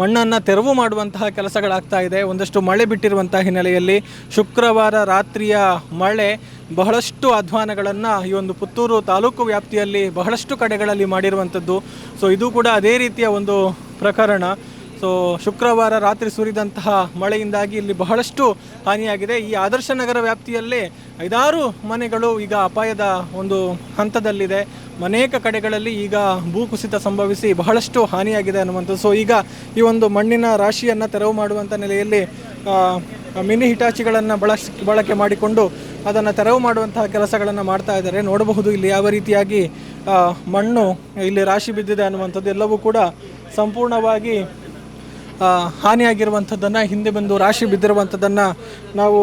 ಮಣ್ಣನ್ನು ತೆರವು ಮಾಡುವಂತಹ ಕೆಲಸಗಳಾಗ್ತಾ ಇದೆ. ಒಂದಷ್ಟು ಮಳೆ ಬಿಟ್ಟಿರುವಂತಹ ಹಿನ್ನೆಲೆಯಲ್ಲಿ ಶುಕ್ರವಾರ ರಾತ್ರಿಯ ಮಳೆ ಬಹಳಷ್ಟು ಅಧ್ವಾನಗಳನ್ನು ಈ ಒಂದು ಪುತ್ತೂರು ತಾಲೂಕು ವ್ಯಾಪ್ತಿಯಲ್ಲಿ ಬಹಳಷ್ಟು ಕಡೆಗಳಲ್ಲಿ ಮಾಡಿರುವಂಥದ್ದು. ಸೊ ಇದು ಕೂಡ ಅದೇ ರೀತಿಯ ಒಂದು ಪ್ರಕರಣ. ಸೊ ಶುಕ್ರವಾರ ರಾತ್ರಿ ಸುರಿದಂತಹ ಮಳೆಯಿಂದಾಗಿ ಇಲ್ಲಿ ಬಹಳಷ್ಟು ಹಾನಿಯಾಗಿದೆ. ಈ ಆದರ್ಶ ನಗರ ವ್ಯಾಪ್ತಿಯಲ್ಲಿ ಐದಾರು ಮನೆಗಳು ಈಗ ಅಪಾಯದ ಒಂದು ಹಂತದಲ್ಲಿದೆ. ಅನೇಕ ಕಡೆಗಳಲ್ಲಿ ಈಗ ಭೂಕುಸಿತ ಸಂಭವಿಸಿ ಬಹಳಷ್ಟು ಹಾನಿಯಾಗಿದೆ ಅನ್ನುವಂಥದ್ದು. ಸೊ ಈಗ ಈ ಒಂದು ಮಣ್ಣಿನ ರಾಶಿಯನ್ನು ತೆರವು ಮಾಡುವಂಥ ನೆಲೆಯಲ್ಲಿ ಮಿನಿ ಹಿಟಾಚಿಗಳನ್ನು ಬಳಸ್, ಬಳಕೆ ಮಾಡಿಕೊಂಡು ಅದನ್ನು ತೆರವು ಮಾಡುವಂತಹ ಕೆಲಸಗಳನ್ನು ಮಾಡ್ತಾ ಇದ್ದಾರೆ. ನೋಡಬಹುದು ಇಲ್ಲಿ ಯಾವ ರೀತಿಯಾಗಿ ಮಣ್ಣು ಇಲ್ಲಿ ರಾಶಿ ಬಿದ್ದಿದೆ ಅನ್ನುವಂಥದ್ದು ಎಲ್ಲವೂ ಕೂಡ ಸಂಪೂರ್ಣವಾಗಿ ಹಾನಿಯಾಗಿರುವಂಥದ್ದನ್ನು ಹಿಂದೆ ಬಂದು ರಾಶಿ ಬಿದ್ದಿರುವಂಥದ್ದನ್ನು ನಾವು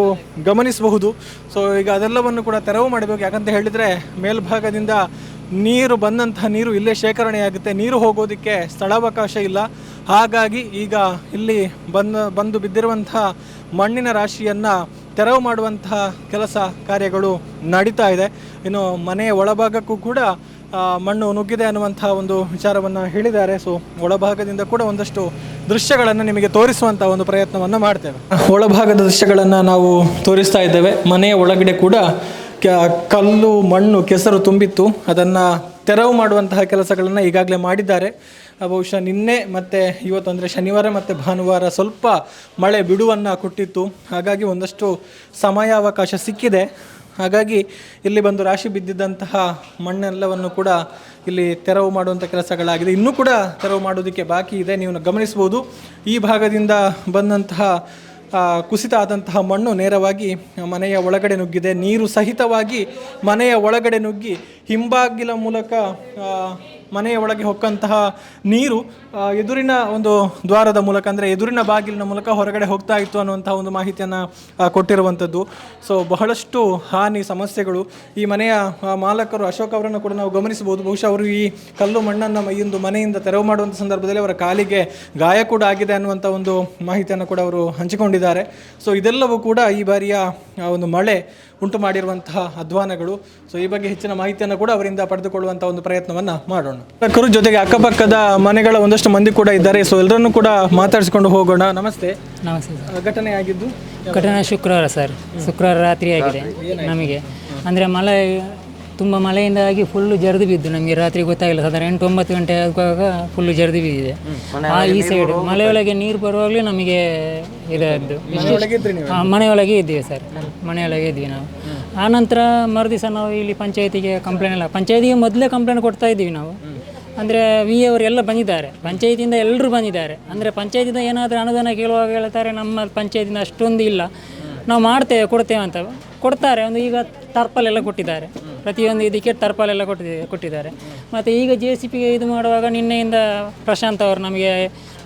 ಗಮನಿಸಬಹುದು. ಸೊ ಈಗ ಅದೆಲ್ಲವನ್ನು ಕೂಡ ತೆರವು ಮಾಡಬೇಕು. ಯಾಕಂತ ಹೇಳಿದರೆ ಮೇಲ್ಭಾಗದಿಂದ ನೀರು ಬಂದಂತಹ ನೀರು ಇಲ್ಲೇ ಶೇಖರಣೆಯಾಗುತ್ತೆ ನೀರು ಹೋಗೋದಕ್ಕೆ ಸ್ಥಳಾವಕಾಶ ಇಲ್ಲ. ಹಾಗಾಗಿ ಈಗ ಇಲ್ಲಿ ಬಂದ, ಬಂದು ಬಿದ್ದಿರುವಂತಹ ಮಣ್ಣಿನ ರಾಶಿಯನ್ನು ತೆರವು ಮಾಡುವಂತಹ ಕೆಲಸ ಕಾರ್ಯಗಳು ನಡೀತಾ ಇದೆ. ಇನ್ನು ಮನೆಯ ಒಳಭಾಗಕ್ಕೂ ಕೂಡ ಮಣ್ಣು ನುಗ್ಗಿದೆ ಅನ್ನುವಂಥ ಒಂದು ವಿಚಾರವನ್ನು ಹೇಳಿದ್ದಾರೆ. ಸೊ ಒಳಭಾಗದಿಂದ ಕೂಡ ಒಂದಷ್ಟು ದೃಶ್ಯಗಳನ್ನು ನಿಮಗೆ ತೋರಿಸುವಂಥ ಒಂದು ಪ್ರಯತ್ನವನ್ನು ಮಾಡ್ತೇವೆ. ಒಳಭಾಗದ ದೃಶ್ಯಗಳನ್ನು ನಾವು ತೋರಿಸ್ತಾ ಇದ್ದೇವೆ. ಮನೆಯ ಒಳಗಡೆ ಕೂಡ ಕಲ್ಲು, ಮಣ್ಣು, ಕೆಸರು ತುಂಬಿತ್ತು. ಅದನ್ನು ತೆರವು ಮಾಡುವಂತಹ ಕೆಲಸಗಳನ್ನು ಈಗಾಗಲೇ ಮಾಡಿದ್ದಾರೆ. ಬಹುಶಃ ನಿನ್ನೆ ಮತ್ತು ಇವತ್ತು ಅಂದರೆ ಶನಿವಾರ ಮತ್ತು ಭಾನುವಾರ ಸ್ವಲ್ಪ ಮಳೆ ಬಿಡುವನ್ನು ಕೊಟ್ಟಿತ್ತು. ಹಾಗಾಗಿ ಒಂದಷ್ಟು ಸಮಯಾವಕಾಶ ಸಿಕ್ಕಿದೆ. ಹಾಗಾಗಿ ಇಲ್ಲಿ ಬಂದು ರಾಶಿ ಬಿದ್ದಿದ್ದಂತಹ ಮಣ್ಣೆಲ್ಲವನ್ನು ಕೂಡ ಇಲ್ಲಿ ತೆರವು ಮಾಡುವಂಥ ಕೆಲಸಗಳಾಗಿದೆ. ಇನ್ನೂ ಕೂಡ ತೆರವು ಮಾಡೋದಕ್ಕೆ ಬಾಕಿ ಇದೆ. ನೀವು ಗಮನಿಸ್ಬೋದು ಈ ಭಾಗದಿಂದ ಬಂದಂತಹ ಕುಸಿತ ಆದಂತಹ ಮಣ್ಣು ನೇರವಾಗಿ ಮನೆಯ ಒಳಗಡೆ ನುಗ್ಗಿದೆ. ನೀರು ಸಹಿತವಾಗಿ ಮನೆಯ ಒಳಗಡೆ ನುಗ್ಗಿ ಹಿಂಬಾಗಿಲ ಮೂಲಕ ಮನೆಯ ಒಳಗೆ ಹೊಕ್ಕಂತಹ ನೀರು ಎದುರಿನ ಒಂದು ದ್ವಾರದ ಮೂಲಕ, ಅಂದರೆ ಎದುರಿನ ಬಾಗಿಲಿನ ಮೂಲಕ ಹೊರಗಡೆ ಹೋಗ್ತಾ ಇತ್ತು ಅನ್ನುವಂತಹ ಒಂದು ಮಾಹಿತಿಯನ್ನು ಕೊಟ್ಟಿರುವಂಥದ್ದು. ಸೊ ಬಹಳಷ್ಟು ಹಾನಿ, ಸಮಸ್ಯೆಗಳು ಈ ಮನೆಯ ಮಾಲಕರು ಅಶೋಕ್ ಅವರನ್ನು ಕೂಡ ನಾವು ಗಮನಿಸಬಹುದು. ಬಹುಶಃ ಅವರು ಈ ಕಲ್ಲು ಮಣ್ಣನ್ನು ಒಂದು ಮನೆಯಿಂದ ತೆರವು ಮಾಡುವಂಥ ಸಂದರ್ಭದಲ್ಲಿ ಅವರ ಕಾಲಿಗೆ ಗಾಯ ಕೂಡ ಆಗಿದೆ ಅನ್ನುವಂಥ ಒಂದು ಮಾಹಿತಿಯನ್ನು ಕೂಡ ಅವರು ಹಂಚಿಕೊಂಡಿದ್ದಾರೆ. ಸೊ ಇದೆಲ್ಲವೂ ಕೂಡ ಈ ಬಾರಿಯ ಒಂದು ಮಳೆ ಉಂಟು ಮಾಡಿರುವಂತಹ ಅಧ್ವಾನಗಳು. ಸೊ ಈ ಬಗ್ಗೆ ಹೆಚ್ಚಿನ ಮಾಹಿತಿಯನ್ನು ಕೂಡ ಅವರಿಂದ ಪಡೆದುಕೊಳ್ಳುವಂಥ ಒಂದು ಪ್ರಯತ್ನವನ್ನು ಮಾಡೋಣ. ಕರು ಜೊತೆಗೆ ಅಕ್ಕಪಕ್ಕದ ಮನೆಗಳ ಒಂದಷ್ಟು ಮಂದಿ ಕೂಡ ಇದ್ದಾರೆ. ಸೊ ಎಲ್ಲರನ್ನೂ ಕೂಡ ಮಾತಾಡಿಸ್ಕೊಂಡು ಹೋಗೋಣ. ನಮಸ್ತೆ. ನಮಸ್ತೆ ಘಟನೆ ಆಗಿದ್ದು? ಘಟನೆ ಶುಕ್ರವಾರ ಸರ್. ಶುಕ್ರವಾರ ರಾತ್ರಿ ಆಗಿದೆ ನಮಗೆ. ಅಂದರೆ ಮಳೆ ತುಂಬ ಮಳೆಯಿಂದಾಗಿ ಫುಲ್ಲು ಜರಿದು ಬಿದ್ದು ನಮಗೆ ರಾತ್ರಿ ಗೊತ್ತಾಗಿಲ್ಲ. ಸಾಧಾರಣ ಎಂಟು ಒಂಬತ್ತು ಗಂಟೆ ಆಗುವಾಗ ಫುಲ್ಲು ಜರಿದು ಬಿದ್ದಿದೆ. ಆ ಈ ಸೈಡ್ ಮಳೆಯೊಳಗೆ ನೀರು ಬರುವಾಗಲೇ ನಮಗೆ ಇದಾದ್ದು. ಹಾಂ ಮನೆಯೊಳಗೆ ಇದ್ದೀವಿ ಸರ್. ಮನೆಯೊಳಗೆ ಇದ್ವಿ ನಾವು. ಆನಂತರ ಮರುದಿವಸ ನಾವು ಇಲ್ಲಿ ಪಂಚಾಯತಿಗೆ ಕಂಪ್ಲೇಂಟ್ ಎಲ್ಲ ಪಂಚಾಯತಿಗೆ ಮೊದಲೇ ಕಂಪ್ಲೇಂಟ್ ಕೊಡ್ತಾ ಇದ್ದೀವಿ ನಾವು. ಅಂದರೆ ವಿ ಎಲ್ಲ ಬಂದಿದ್ದಾರೆ. ಪಂಚಾಯತಿಯಿಂದ ಎಲ್ಲರೂ ಬಂದಿದ್ದಾರೆ. ಅಂದರೆ ಪಂಚಾಯತಿಂದ ಏನಾದರೂ ಅನುದಾನ ಕೇಳುವಾಗ ಹೇಳ್ತಾರೆ ನಮ್ಮ ಪಂಚಾಯತಿಂದ ಅಷ್ಟೊಂದು ಇಲ್ಲ. ನಾವು ಮಾಡ್ತೇವೆ ಕೊಡ್ತೇವೆ ಅಂತ. ಕೊಡ್ತಾರೆ. ಒಂದು ಈಗ ಟರ್ಪಲ್ ಎಲ್ಲ ಕೊಟ್ಟಿದ್ದಾರೆ. ಪ್ರತಿಯೊಂದು ಇದಕ್ಕೆ ಟರ್ಪಲ್ ಎಲ್ಲ ಕೊಟ್ಟಿದೆ ಕೊಟ್ಟಿದ್ದಾರೆ. ಮತ್ತು ಈಗ ಜೆ ಸಿ ಪಿಗೆ ಇದು ಮಾಡುವಾಗ ನಿನ್ನೆಯಿಂದ ಪ್ರಶಾಂತ್ ಅವರು ನಮಗೆ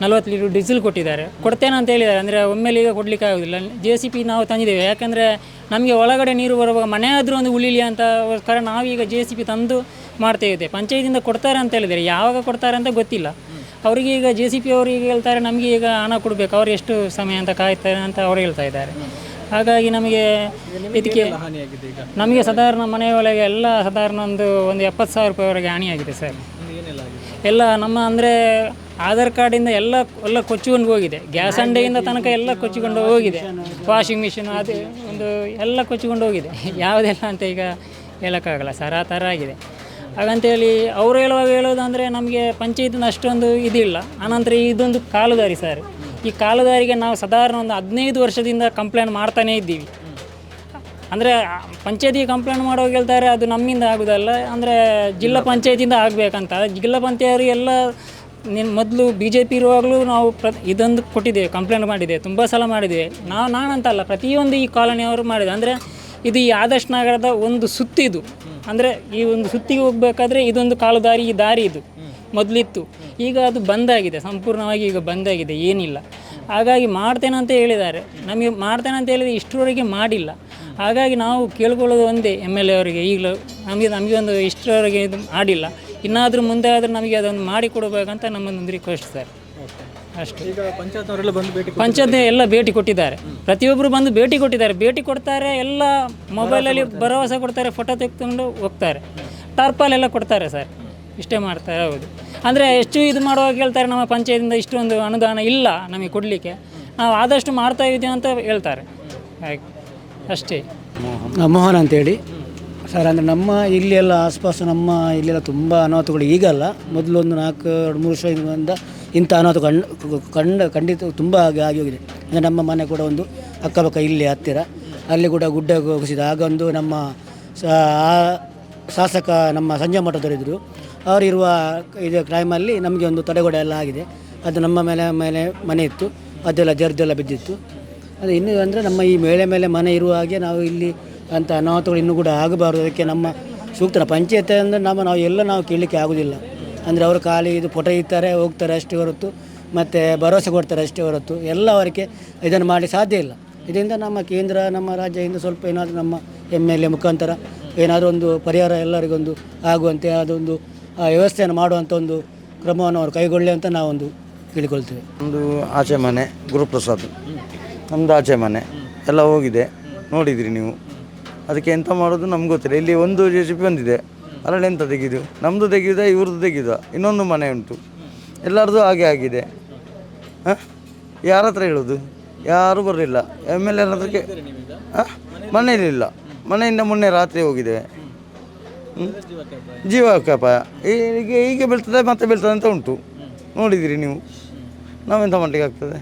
ನಲವತ್ತು ಲೀಟರ್ ಡೀಸೆಲ್ ಕೊಟ್ಟಿದ್ದಾರೆ. ಕೊಡ್ತೇನೆ ಅಂತ ಹೇಳಿದ್ದಾರೆ. ಅಂದರೆ ಒಮ್ಮೆಲೆ ಈಗ ಕೊಡಲಿಕ್ಕೆ ಆಗೋದಿಲ್ಲ. ಜೆ ಸಿ ಪಿ ನಾವು ತಂದಿದ್ದೇವೆ. ಯಾಕಂದರೆ ನಮಗೆ ಒಳಗಡೆ ನೀರು ಬರುವಾಗ ಮನೆ ಆದರೂ ಒಂದು ಉಳಿಲಿ ಅಂತ ಕಾರಣ ನಾವೀಗ ಜೆ ಸಿ ಪಿ ತಂದು ಮಾಡ್ತೇವೆ ಪಂಚಾಯತಿಂದ ಕೊಡ್ತಾರೆ ಅಂತ ಹೇಳಿದ್ದಾರೆ. ಯಾವಾಗ ಕೊಡ್ತಾರೆ ಅಂತ ಗೊತ್ತಿಲ್ಲ. ಅವರಿಗೆ ಈಗ ಜೆ ಸಿ ಪಿ ಈಗ ಹೇಳ್ತಾರೆ, ನಮಗೆ ಈಗ ಹಣ ಕೊಡಬೇಕು. ಅವ್ರು ಎಷ್ಟು ಸಮಯ ಅಂತ ಕಾಯ್ತಾರೆ ಅಂತ ಅವ್ರು ಹೇಳ್ತಾ ಇದ್ದಾರೆ. ಹಾಗಾಗಿ ನಮಗೆ ಇದಕ್ಕೆ ನಮಗೆ ಸಾಧಾರಣ ಮನೆಯೊಳಗೆ ಎಲ್ಲ ಸಾಧಾರಣ ಒಂದು ಒಂದು ಎಪ್ಪತ್ತು ಸಾವಿರ ರೂಪಾಯಿವರೆಗೆ ಹಾನಿಯಾಗಿದೆ ಸರ್. ಎಲ್ಲ ನಮ್ಮ ಅಂದರೆ ಆಧಾರ್ ಕಾರ್ಡಿಂದ ಎಲ್ಲ ಎಲ್ಲ ಕೊಚ್ಚಿಕೊಂಡು ಹೋಗಿದೆ. ಗ್ಯಾಸ್ ಅಂಡೆಯಿಂದ ತನಕ ಎಲ್ಲ ಕೊಚ್ಚಿಕೊಂಡು ಹೋಗಿದೆ. ವಾಷಿಂಗ್ ಮಿಷಿನ್ ಅದು. ಒಂದು ಎಲ್ಲ ಕೊಚ್ಚಿಕೊಂಡು ಹೋಗಿದೆ. <laughs> ಯಾವುದೆಲ್ಲ ಅಂತ ಈಗ ಹೇಳೋಕ್ಕಾಗಲ್ಲ ಸರ್ ಆ ಥರ ಆಗಿದೆ. ಹಾಗಂತೇಳಿ ಅವ್ರು ಹೇಳುವಾಗ ಹೇಳೋದಂದರೆ ನಮಗೆ ಪಂಚಾಯತಿನ ಅಷ್ಟೊಂದು ಇದಿಲ್ಲ. ಆನಂತರ ಇದೊಂದು ಕಾಲುದಾರಿ ಸರ್. ಈ ಕಾಲುದಾರಿಗೆ ನಾವು ಸಾಧಾರಣ ಒಂದು ಹದಿನೈದು ವರ್ಷದಿಂದ ಕಂಪ್ಲೇಂಟ್ ಮಾಡ್ತಾನೇ ಇದ್ದೀವಿ. ಅಂದರೆ ಪಂಚಾಯತಿಗೆ ಕಂಪ್ಲೇಂಟ್ ಮಾಡೋ ಹೇಳ್ತಾರೆ ಅದು ನಮ್ಮಿಂದ ಆಗೋದಲ್ಲ ಅಂದರೆ ಜಿಲ್ಲಾ ಪಂಚಾಯತಿಯಿಂದ ಆಗಬೇಕಂತ. ಜಿಲ್ಲಾ ಪಂಚಾಯತಿಯವರಿಗೆಲ್ಲ ನಿನ್ನ ಮೊದಲು ಬಿ ಜೆ ಪಿ ಇರುವಾಗಲೂ ನಾವು ಪ್ರ ಇದೊಂದು ಕೊಟ್ಟಿದ್ದೇವೆ ಕಂಪ್ಲೇಂಟ್ ಮಾಡಿದೆ ತುಂಬ ಸಲ ಮಾಡಿದ್ದೇವೆ. ನಾವು ನಾನಂತಲ್ಲ ಪ್ರತಿಯೊಂದು ಈ ಕಾಲೋನಿಯವರು ಮಾಡಿದೆ ಅಂದರೆ ಇದು ಈ ಆದರ್ಶ ನಗರದ ಒಂದು ಸುತ್ತಿದು. ಅಂದರೆ ಈ ಒಂದು ಸುತ್ತಿಗೆ ಹೋಗಬೇಕಾದ್ರೆ ಇದೊಂದು ಕಾಲು ದಾರಿ ಈ ದಾರಿ ಇದು. ಮೊದಲಿತ್ತು. ಈಗ ಅದು ಬಂದಾಗಿದೆ ಸಂಪೂರ್ಣವಾಗಿ ಈಗ ಬಂದಾಗಿದೆ ಏನಿಲ್ಲ. ಹಾಗಾಗಿ ಮಾಡ್ತೇನೆ ಅಂತ ಹೇಳಿದ್ದಾರೆ. ನಮಗೆ ಮಾಡ್ತೇನೆ ಅಂತ ಹೇಳಿದ್ರೆ ಇಷ್ಟರವರೆಗೆ ಮಾಡಿಲ್ಲ. ಹಾಗಾಗಿ ನಾವು ಕೇಳ್ಕೊಳ್ಳೋದು ಒಂದೇ ಎಂ ಎಲ್ ಎ ಅವರಿಗೆ. ಈಗಲೂ ನಮಗೆ ನಮಗೆ ಒಂದು ಇಷ್ಟರವರೆಗೆ ಇದು ಮಾಡಿಲ್ಲ. ಇನ್ನಾದರೂ ಮುಂದೆ ಆದರೂ ನಮಗೆ ಅದೊಂದು ಮಾಡಿ ಕೊಡಬೇಕಂತ ನಮ್ಮದೊಂದು ರಿಕ್ವೆಸ್ಟ್ ಸರ್. ಅಷ್ಟೇ. ಈಗ ಪಂಚಾಯತ್ ಅವರೆಲ್ಲ ಬಂದು ಭೇಟಿ ಪಂಚಾಯತ್ ಎಲ್ಲ ಭೇಟಿ ಕೊಟ್ಟಿದ್ದಾರೆ. ಪ್ರತಿಯೊಬ್ಬರು ಬಂದು ಭೇಟಿ ಕೊಟ್ಟಿದ್ದಾರೆ. ಭೇಟಿ ಕೊಡ್ತಾರೆ ಎಲ್ಲ ಮೊಬೈಲಲ್ಲಿ ಭರವಸೆ ಕೊಡ್ತಾರೆ ಫೋಟೋ ತೆಗೆದುಕೊಂಡು ಹೋಗ್ತಾರೆ. ಟಾರ್ಪಾಲ್ ಎಲ್ಲ ಕೊಡ್ತಾರೆ ಸರ್. ಇಷ್ಟೇ ಮಾಡ್ತಾ ಹೌದು ಅಂದರೆ ಎಷ್ಟು ಇದು ಮಾಡುವಾಗ ಹೇಳ್ತಾರೆ, ನಮ್ಮ ಪಂಚಾಯತಿಂದ ಇಷ್ಟೊಂದು ಅನುದಾನ ಇಲ್ಲ ನಮಗೆ ಕೊಡಲಿಕ್ಕೆ. ನಾವು ಆದಷ್ಟು ಮಾಡ್ತಾ ಇದ್ದೀವಿ ಅಂತ ಹೇಳ್ತಾರೆ. ಅಷ್ಟೇ. ಮೋಹನ್ ಅಂತೇಳಿ ಸರ್, ಅಂದರೆ ನಮ್ಮ ಇಲ್ಲಿ ಎಲ್ಲ ಆಸ್ಪಾಸು ನಮ್ಮ ಇಲ್ಲೆಲ್ಲ ತುಂಬ ಅನಾಹುತಗಳು ಈಗಲ್ಲ ಮೊದಲು ಒಂದು ನಾಲ್ಕು, ಎರಡು, ಮೂರು ವರ್ಷದಿಂದ ಇಂಥ ಅನಾಹುತ ಕಂಡು, ಕಂಡ, ಖಂಡಿತ ತುಂಬ ಆಗಿ ಆಗಿ ಹೋಗಿದೆ. ಅಂದರೆ ನಮ್ಮ ಮನೆ ಕೂಡ ಒಂದು ಅಕ್ಕಪಕ್ಕ ಇಲ್ಲಿ ಹತ್ತಿರ. ಅಲ್ಲಿ ಕೂಡ ಗುಡ್ಡ ಹೋಗಿಸಿದ ಆಗ ಒಂದು ನಮ್ಮ ಸಾ ಶಾಸಕ ನಮ್ಮ ಸಂಜಯ್ ಮಠದವರಿದ್ದರು ಅವರಿರುವ ಇದು ಕ್ರೈಮಲ್ಲಿ ನಮಗೆ ಒಂದು ತಡೆಗೋಡೆ ಎಲ್ಲ ಆಗಿದೆ. ಅದು ನಮ್ಮ ಮೇಲೆ ಮೇಲೆ ಮನೆ ಇತ್ತು. ಅದೆಲ್ಲ ಜರ್ದೆಲ್ಲ ಬಿದ್ದಿತ್ತು. ಅದು ಇನ್ನೂ ಅಂದರೆ ನಮ್ಮ ಈ ಮೇಲೆ ಮೇಲೆ ಮನೆ ಇರುವ ಹಾಗೆ ನಾವು ಇಲ್ಲಿ ಅಂತ ಅನಾಹುತಗಳು ಇನ್ನೂ ಕೂಡ ಆಗಬಾರ್ದು. ಅದಕ್ಕೆ ನಮ್ಮ ಸೂಕ್ತ ಪಂಚಾಯತ್ ಅಂದರೆ ನಮ್ಮ ನಾವು ಎಲ್ಲ ನಾವು ಕೇಳಲಿಕ್ಕೆ ಆಗೋದಿಲ್ಲ. ಅಂದರೆ ಅವರು ಖಾಲಿ ಇದು ಫೋಟೋ ಇರ್ತಾರೆ ಹೋಗ್ತಾರೆ ಅಷ್ಟೇ ಹೊರತು. ಮತ್ತು ಭರವಸೆ ಕೊಡ್ತಾರೆ ಅಷ್ಟೇ ಹೊರತು. ಎಲ್ಲ ಅವರಿಗೆ ಇದನ್ನು ಮಾಡಿ ಸಾಧ್ಯ ಇಲ್ಲ. ಇದರಿಂದ ನಮ್ಮ ಕೇಂದ್ರ, ನಮ್ಮ ರಾಜ್ಯದಿಂದ ಸ್ವಲ್ಪ ಏನಾದರೂ ನಮ್ಮ ಎಂ ಎಲ್ ಎ ಮುಖಾಂತರ ಏನಾದರೂ ಒಂದು ಪರಿಹಾರ ಎಲ್ಲರಿಗೊಂದು ಆಗುವಂತೆ, ಅದೊಂದು ಆ ವ್ಯವಸ್ಥೆಯನ್ನು ಮಾಡುವಂಥ ಒಂದು ಕ್ರಮವನ್ನು ಅವರು ಕೈಗೊಳ್ಳಿ ಅಂತ ನಾವೊಂದು ಕೇಳಿಕೊಳ್ತೇವೆ. ಒಂದು ಆಚೆ ಮನೆ, ಗುರುಪ್ರಸಾದ್. ನಮ್ಮದು ಆಚೆ ಮನೆ. ಎಲ್ಲ ಹೋಗಿದೆ. ನೋಡಿದಿರಿ ನೀವು. ಅದಕ್ಕೆ ಎಂತ ಮಾಡೋದು ನಮ್ಗೆ ಗೊತ್ತಿಲ್ಲ. ಇಲ್ಲಿ ಒಂದು ಜೆ ಸಿ ಪಿ ಬಂದಿದೆ. ಅದರಲ್ಲಿ ಎಂತ ತೆಗೆದು? ನಮ್ಮದು ತೆಗೆದ, ಇವ್ರದ್ದು ತೆಗೆದ. ಇನ್ನೊಂದು ಮನೆ ಉಂಟು. ಎಲ್ಲರದ್ದು ಹಾಗೆ ಆಗಿದೆ. ಹಾಂ? ಯಾರ ಹತ್ರ ಹೇಳೋದು? ಯಾರೂ ಬರಲಿಲ್ಲ. ಎಂ ಎಲ್ ಎರ್ ಹತ್ರಕ್ಕೆ ಹಾಂ? ಮನೆಯಲ್ಲಿಲ್ಲ. ಮನೆಯಿಂದ ಮೊನ್ನೆ ರಾತ್ರಿ ಹೋಗಿದ್ದೇವೆ. ಹ್ಮ್? ಜೀವಕ್ಕಪಾಯ ಈಗ ಹೀಗೆ ಬೀಳ್ತದೆ, ಮತ್ತೆ ಬೀಳ್ತದೆ ಅಂತ ಉಂಟು. ನೋಡಿದಿರಿ ನೀವು. ನಾವೆಂತ ಮಾಡಲಿಕ್ಕೆ ಆಗ್ತದೆ?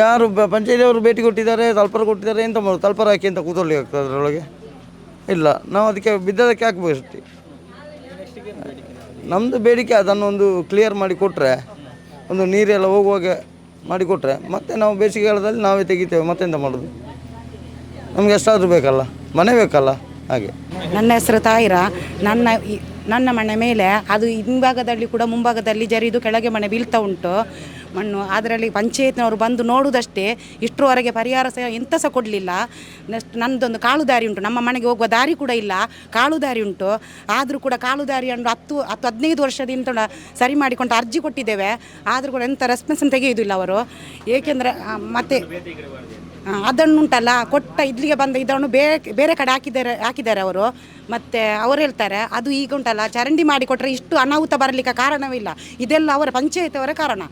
ಯಾರು ಪಂಚಾಯತಿಯವರು ಭೇಟಿ ಕೊಟ್ಟಿದ್ದಾರೆ, ತಲ್ಪರ ಕೊಟ್ಟಿದ್ದಾರೆ, ಎಂತ ಮಾಡೋದು? ತಲ್ಪರ ಹಾಕಿ ಅಂತ ಕೂತೊಳ್ಳಿ ಆಗ್ತದೆ ಅದರೊಳಗೆ? ಇಲ್ಲ, ನಾವು ಅದಕ್ಕೆ ಬಿದ್ದದಕ್ಕೆ ಹಾಕ್ಬೇಕು ಅಷ್ಟೇ ನಮ್ಮದು ಬೇಡಿಕೆ ಅದನ್ನು ಒಂದು ಕ್ಲಿಯರ್ ಮಾಡಿ ಕೊಟ್ಟರೆ ಒಂದು ನೀರೆಲ್ಲ ಹೋಗುವಾಗ ಮಾಡಿ ಕೊಟ್ಟರೆ ಮತ್ತೆ ನಾವು ಬೇಸಿಗೆಗಾಲದಲ್ಲಿ ನಾವೇ ತೆಗಿತೇವೆ, ಮತ್ತೆಂತ ಮಾಡೋದು? ನಮಗೆ ಎಷ್ಟಾದರೂ ಬೇಕಲ್ಲ, ಮನೆ ಬೇಕಲ್ಲ. ಹಾಗೆ. ನನ್ನ ಹೆಸರು ತಾಯಿರ. ನನ್ನ ನನ್ನ ಮನೆ ಮೇಲೆ ಅದು ಹಿಂಭಾಗದಲ್ಲಿ ಕೂಡ ಮುಂಭಾಗದಲ್ಲಿ ಜರಿದು ಕೆಳಗೆ ಮನೆ ಬೀಳ್ತಾ ಉಂಟು. ಮಣ್ಣು ಅದರಲ್ಲಿ ಪಂಚಾಯತ್ನವರು ಬಂದು ನೋಡುವುದಷ್ಟೇ ಇಷ್ಟರವರೆಗೆ ಪರಿಹಾರ ಸಹ ಎಂತ ಸಹ ಕೊಡಲಿಲ್ಲ. ನೆಕ್ಸ್ಟ್ ನನ್ನದೊಂದು ಕಾಳು ದಾರಿ ಉಂಟು. ನಮ್ಮ ಮನೆಗೆ ಹೋಗುವ ದಾರಿ ಕೂಡ ಇಲ್ಲ. ಕಾಳು ದಾರಿ ಉಂಟು. ಆದರೂ ಕೂಡ ಕಾಲುದಾರಿ ಅಂದ್ರೆ ಹತ್ತು ಹತ್ತು ಹದಿನೈದು ವರ್ಷದಿಂದ ಸರಿ ಮಾಡಿಕೊಂಡು ಅರ್ಜಿ ಕೊಟ್ಟಿದ್ದೇವೆ. ಆದರೂ ಕೂಡ ಎಂಥ ರೆಸ್ಪಾನ್ಸನ್ನು ತೆಗೆಯುವುದಿಲ್ಲ ಅವರು. ಏಕೆಂದರೆ ಮತ್ತೆ ಅದನ್ನುಂಟಲ್ಲ, ಕೊಟ್ಟ ಇಲ್ಲಿಗೆ ಬಂದ ಇದನ್ನು ಬೇರೆ ಬೇರೆ ಕಡೆ ಹಾಕಿದ್ದಾರೆ ಹಾಕಿದ್ದಾರೆ ಅವರು. ಮತ್ತು ಅವರು ಹೇಳ್ತಾರೆ, ಅದು ಈಗ ಉಂಟಲ್ಲ, ಚರಂಡಿ ಮಾಡಿ ಕೊಟ್ಟರೆ ಇಷ್ಟು ಅನಾಹುತ ಬರಲಿಕ್ಕೆ ಕಾರಣವಿಲ್ಲ. ಇದೆಲ್ಲ ಅವರ ಪಂಚಾಯತ್ ಕಾರಣ.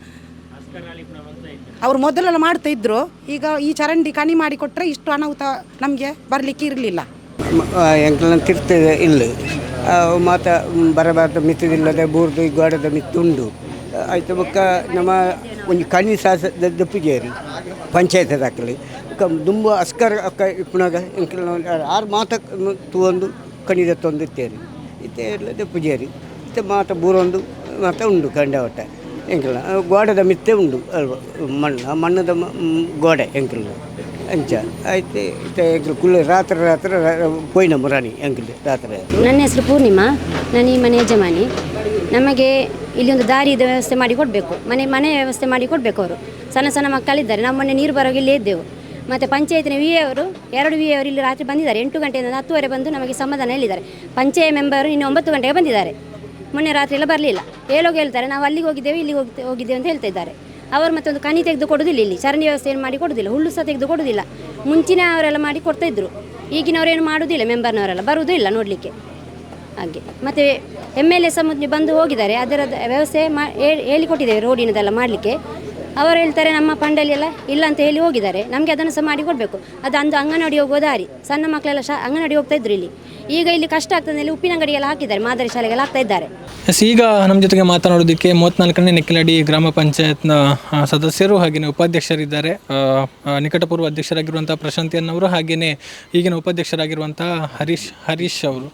ಅವರು ಮೊದಲೆಲ್ಲ ಮಾಡ್ತಾ ಇದ್ರು. ಈಗ ಈ ಚರಂಡಿ ಕಣಿ ಮಾಡಿ ಕೊಟ್ಟರೆ ಇಷ್ಟು ಅನಾಹುತ ನಮಗೆ ಬರಲಿಕ್ಕೆ ಇರಲಿಲ್ಲ. ತಿರ್ತದೆ ಇಲ್ಲ. ಮಾತ ಬರಬಾರ್ದು ಮಿತ್ತದಿಲ್ಲದೆ ಬೂರ್ದು ಗೋಡದ ಮಿತ್ತುಂಡು ಆಯ್ತು, ಬೊಕ್ಕ ನಮ್ಮ ಒಂಜಿ ಕಣಿ ಸಾಸ ದಪ್ಪಿಗೇರಿ, ಪಂಚಾಯತ್ ದಾಖಲೆ ದುಂಬು ಅಸ್ಕರ್ ಅಕ್ಕ ಇಪ್ಪುನಾಗ ಆರು ಮಾತ ತೂವೊಂದು ಕಣಿದ ತೊಂದು ಇತ್ತೇರಿ. ಇತ್ತೆ ದಪ್ಪುಜೇರಿ ಇತ್ತೆ ಮಾತ ಬೂರೊಂದು, ಮಾತ ಉಂಡು ಕಂಡ ಒಟ್ಟ ಎಂಕಲ್ನ ಗೋಡದ ಮಿತ್ತೆ ಉಂಡು ಅಲ್ವ, ಮಣ್ಣು, ಮಣ್ಣದ ಗೋಡೆ ಎಂಕಲ್ನ ಅಂಚ. ಕುಳ್ಳ ರಾತ್ರಿ ರಾತ್ರಿ ರಾತ್ರಿ ನನ್ನ ಹೆಸರು ಪೂರ್ಣಿಮಾ, ನಾನು ಈ ಮನೆ ಯಜಮಾನಿ. ನಮಗೆ ಇಲ್ಲಿ ಒಂದು ದಾರಿದ ವ್ಯವಸ್ಥೆ ಮಾಡಿ ಕೊಡಬೇಕು. ಮನೆ ಮನೆ ವ್ಯವಸ್ಥೆ ಮಾಡಿ ಕೊಡಬೇಕು ಅವರು. ಸಣ್ಣ ಸಣ್ಣ ಮಕ್ಕಳಿದ್ದಾರೆ. ನಮ್ಮ ಮೊನ್ನೆ ನೀರು ಬರೋಗಿ ಇಲ್ಲೇ ಇದ್ದೆವು. ಮತ್ತು ಪಂಚಾಯತಿನ ವಿ ಅವರು ಎರಡು ವಿ ಅವರು ಇಲ್ಲಿ ರಾತ್ರಿ ಬಂದಿದ್ದಾರೆ. ಎಂಟು ಗಂಟೆಯಿಂದ ಹತ್ತುವರೆ ಬಂದು ನಮಗೆ ಸಮಾಧಾನ ಹೇಳಿದ್ದಾರೆ. ಪಂಚಾಯತ್ ಮೆಂಬರು ಇನ್ನು ಒಂಬತ್ತು ಗಂಟೆಗೆ ಬಂದಿದ್ದಾರೆ. ಮೊನ್ನೆ ರಾತ್ರಿ ಎಲ್ಲ ಬರಲಿಲ್ಲ. ಹೇಳೋಗಿ ಹೇಳ್ತಾರೆ, ನಾವು ಅಲ್ಲಿಗೆ ಹೋಗಿದ್ದೇವೆ, ಇಲ್ಲಿಗೆ ಹೋಗಿ ಹೋಗಿದ್ದೇವೆ ಅಂತ ಹೇಳ್ತಾ ಇದ್ದಾರೆ. ಅವರು ಮತ್ತೊಂದು ಕಣಿ ತೆಗೆದು ಕೊಡೋದಿಲ್ಲ ಇಲ್ಲಿ. ಚರಂಡಿ ವ್ಯವಸ್ಥೆ ಏನು ಮಾಡಿ ಕೊಡೋದಿಲ್ಲ. ಹುಲ್ಲು ಸಹ ತೆಗೆದು ಕೊಡೋದಿಲ್ಲ. ಮುಂಚಿನ ಅವರೆಲ್ಲ ಮಾಡಿ ಕೊಡ್ತಾ ಇದ್ರು ಈಗಿನವರೇನು ಮಾಡೋದಿಲ್ಲ, ಮೆಂಬರ್ನವರೆಲ್ಲ ಬರುವುದೂ ಇಲ್ಲ ನೋಡಲಿಕ್ಕೆ. ಹಾಗೆ. ಮತ್ತು ಎಂ ಎಲ್ ಎ ಸಹ ಬಂದು ಹೋಗಿದ್ದಾರೆ. ಅದರ ವ್ಯವಸ್ಥೆ ಮಾ ಹೇಳಿ- ಹೇಳಿಕೊಟ್ಟಿದ್ದೇವೆ ರೋಡಿನದೆಲ್ಲ ಮಾಡಲಿಕ್ಕೆ. ಅವರು ಹೇಳ್ತಾರೆ, ನಮ್ಮ ಫಂಡಲ್ಲಿ ಎಲ್ಲ ಇಲ್ಲ ಅಂತ ಹೇಳಿ ಹೋಗಿದ್ದಾರೆ. ನಮಗೆ ಅದನ್ನು ಸಹ ಮಾಡಿ ಕೊಡಬೇಕು. ಅದು ಅಂದು ಅಂಗನವಾಡಿ ಹೋಗುವ ದಾರಿ. ಸಣ್ಣ ಮಕ್ಕಳೆಲ್ಲ ಶಾ, ಅಂಗನವಾಡಿ ಹೋಗ್ತಾ ಇದ್ರು ಇಲ್ಲಿ. ಈಗ ಇಲ್ಲಿ ಕಷ್ಟ ಆಗ್ತದೆ ಇಲ್ಲಿ ಎಲ್ಲ ಹಾಕಿದ್ದಾರೆ, ಮಾದರಿ ಶಾಲೆಗೆಲ್ಲ ಹಾಕ್ತಾ ಇದ್ದಾರೆ. ಈಗ ನಮ್ಮ ಜೊತೆಗೆ ಮಾತನಾಡೋದಕ್ಕೆ ಮೂವತ್ನಾಲ್ಕನೇ ನೆಕ್ಕಿಲಡಿ ಗ್ರಾಮ ಪಂಚಾಯತ್ನ ಸದಸ್ಯರು ಹಾಗೆಯೇ ಉಪಾಧ್ಯಕ್ಷರಿದ್ದಾರೆ. ನಿಕಟಪೂರ್ವ ಅಧ್ಯಕ್ಷರಾಗಿರುವಂಥ ಪ್ರಶಾಂತಿಯನ್ನವರು ಹಾಗೆಯೇ ಈಗಿನ ಉಪಾಧ್ಯಕ್ಷರಾಗಿರುವಂಥ ಹರೀಶ್ ಹರೀಶ್ ಅವರು.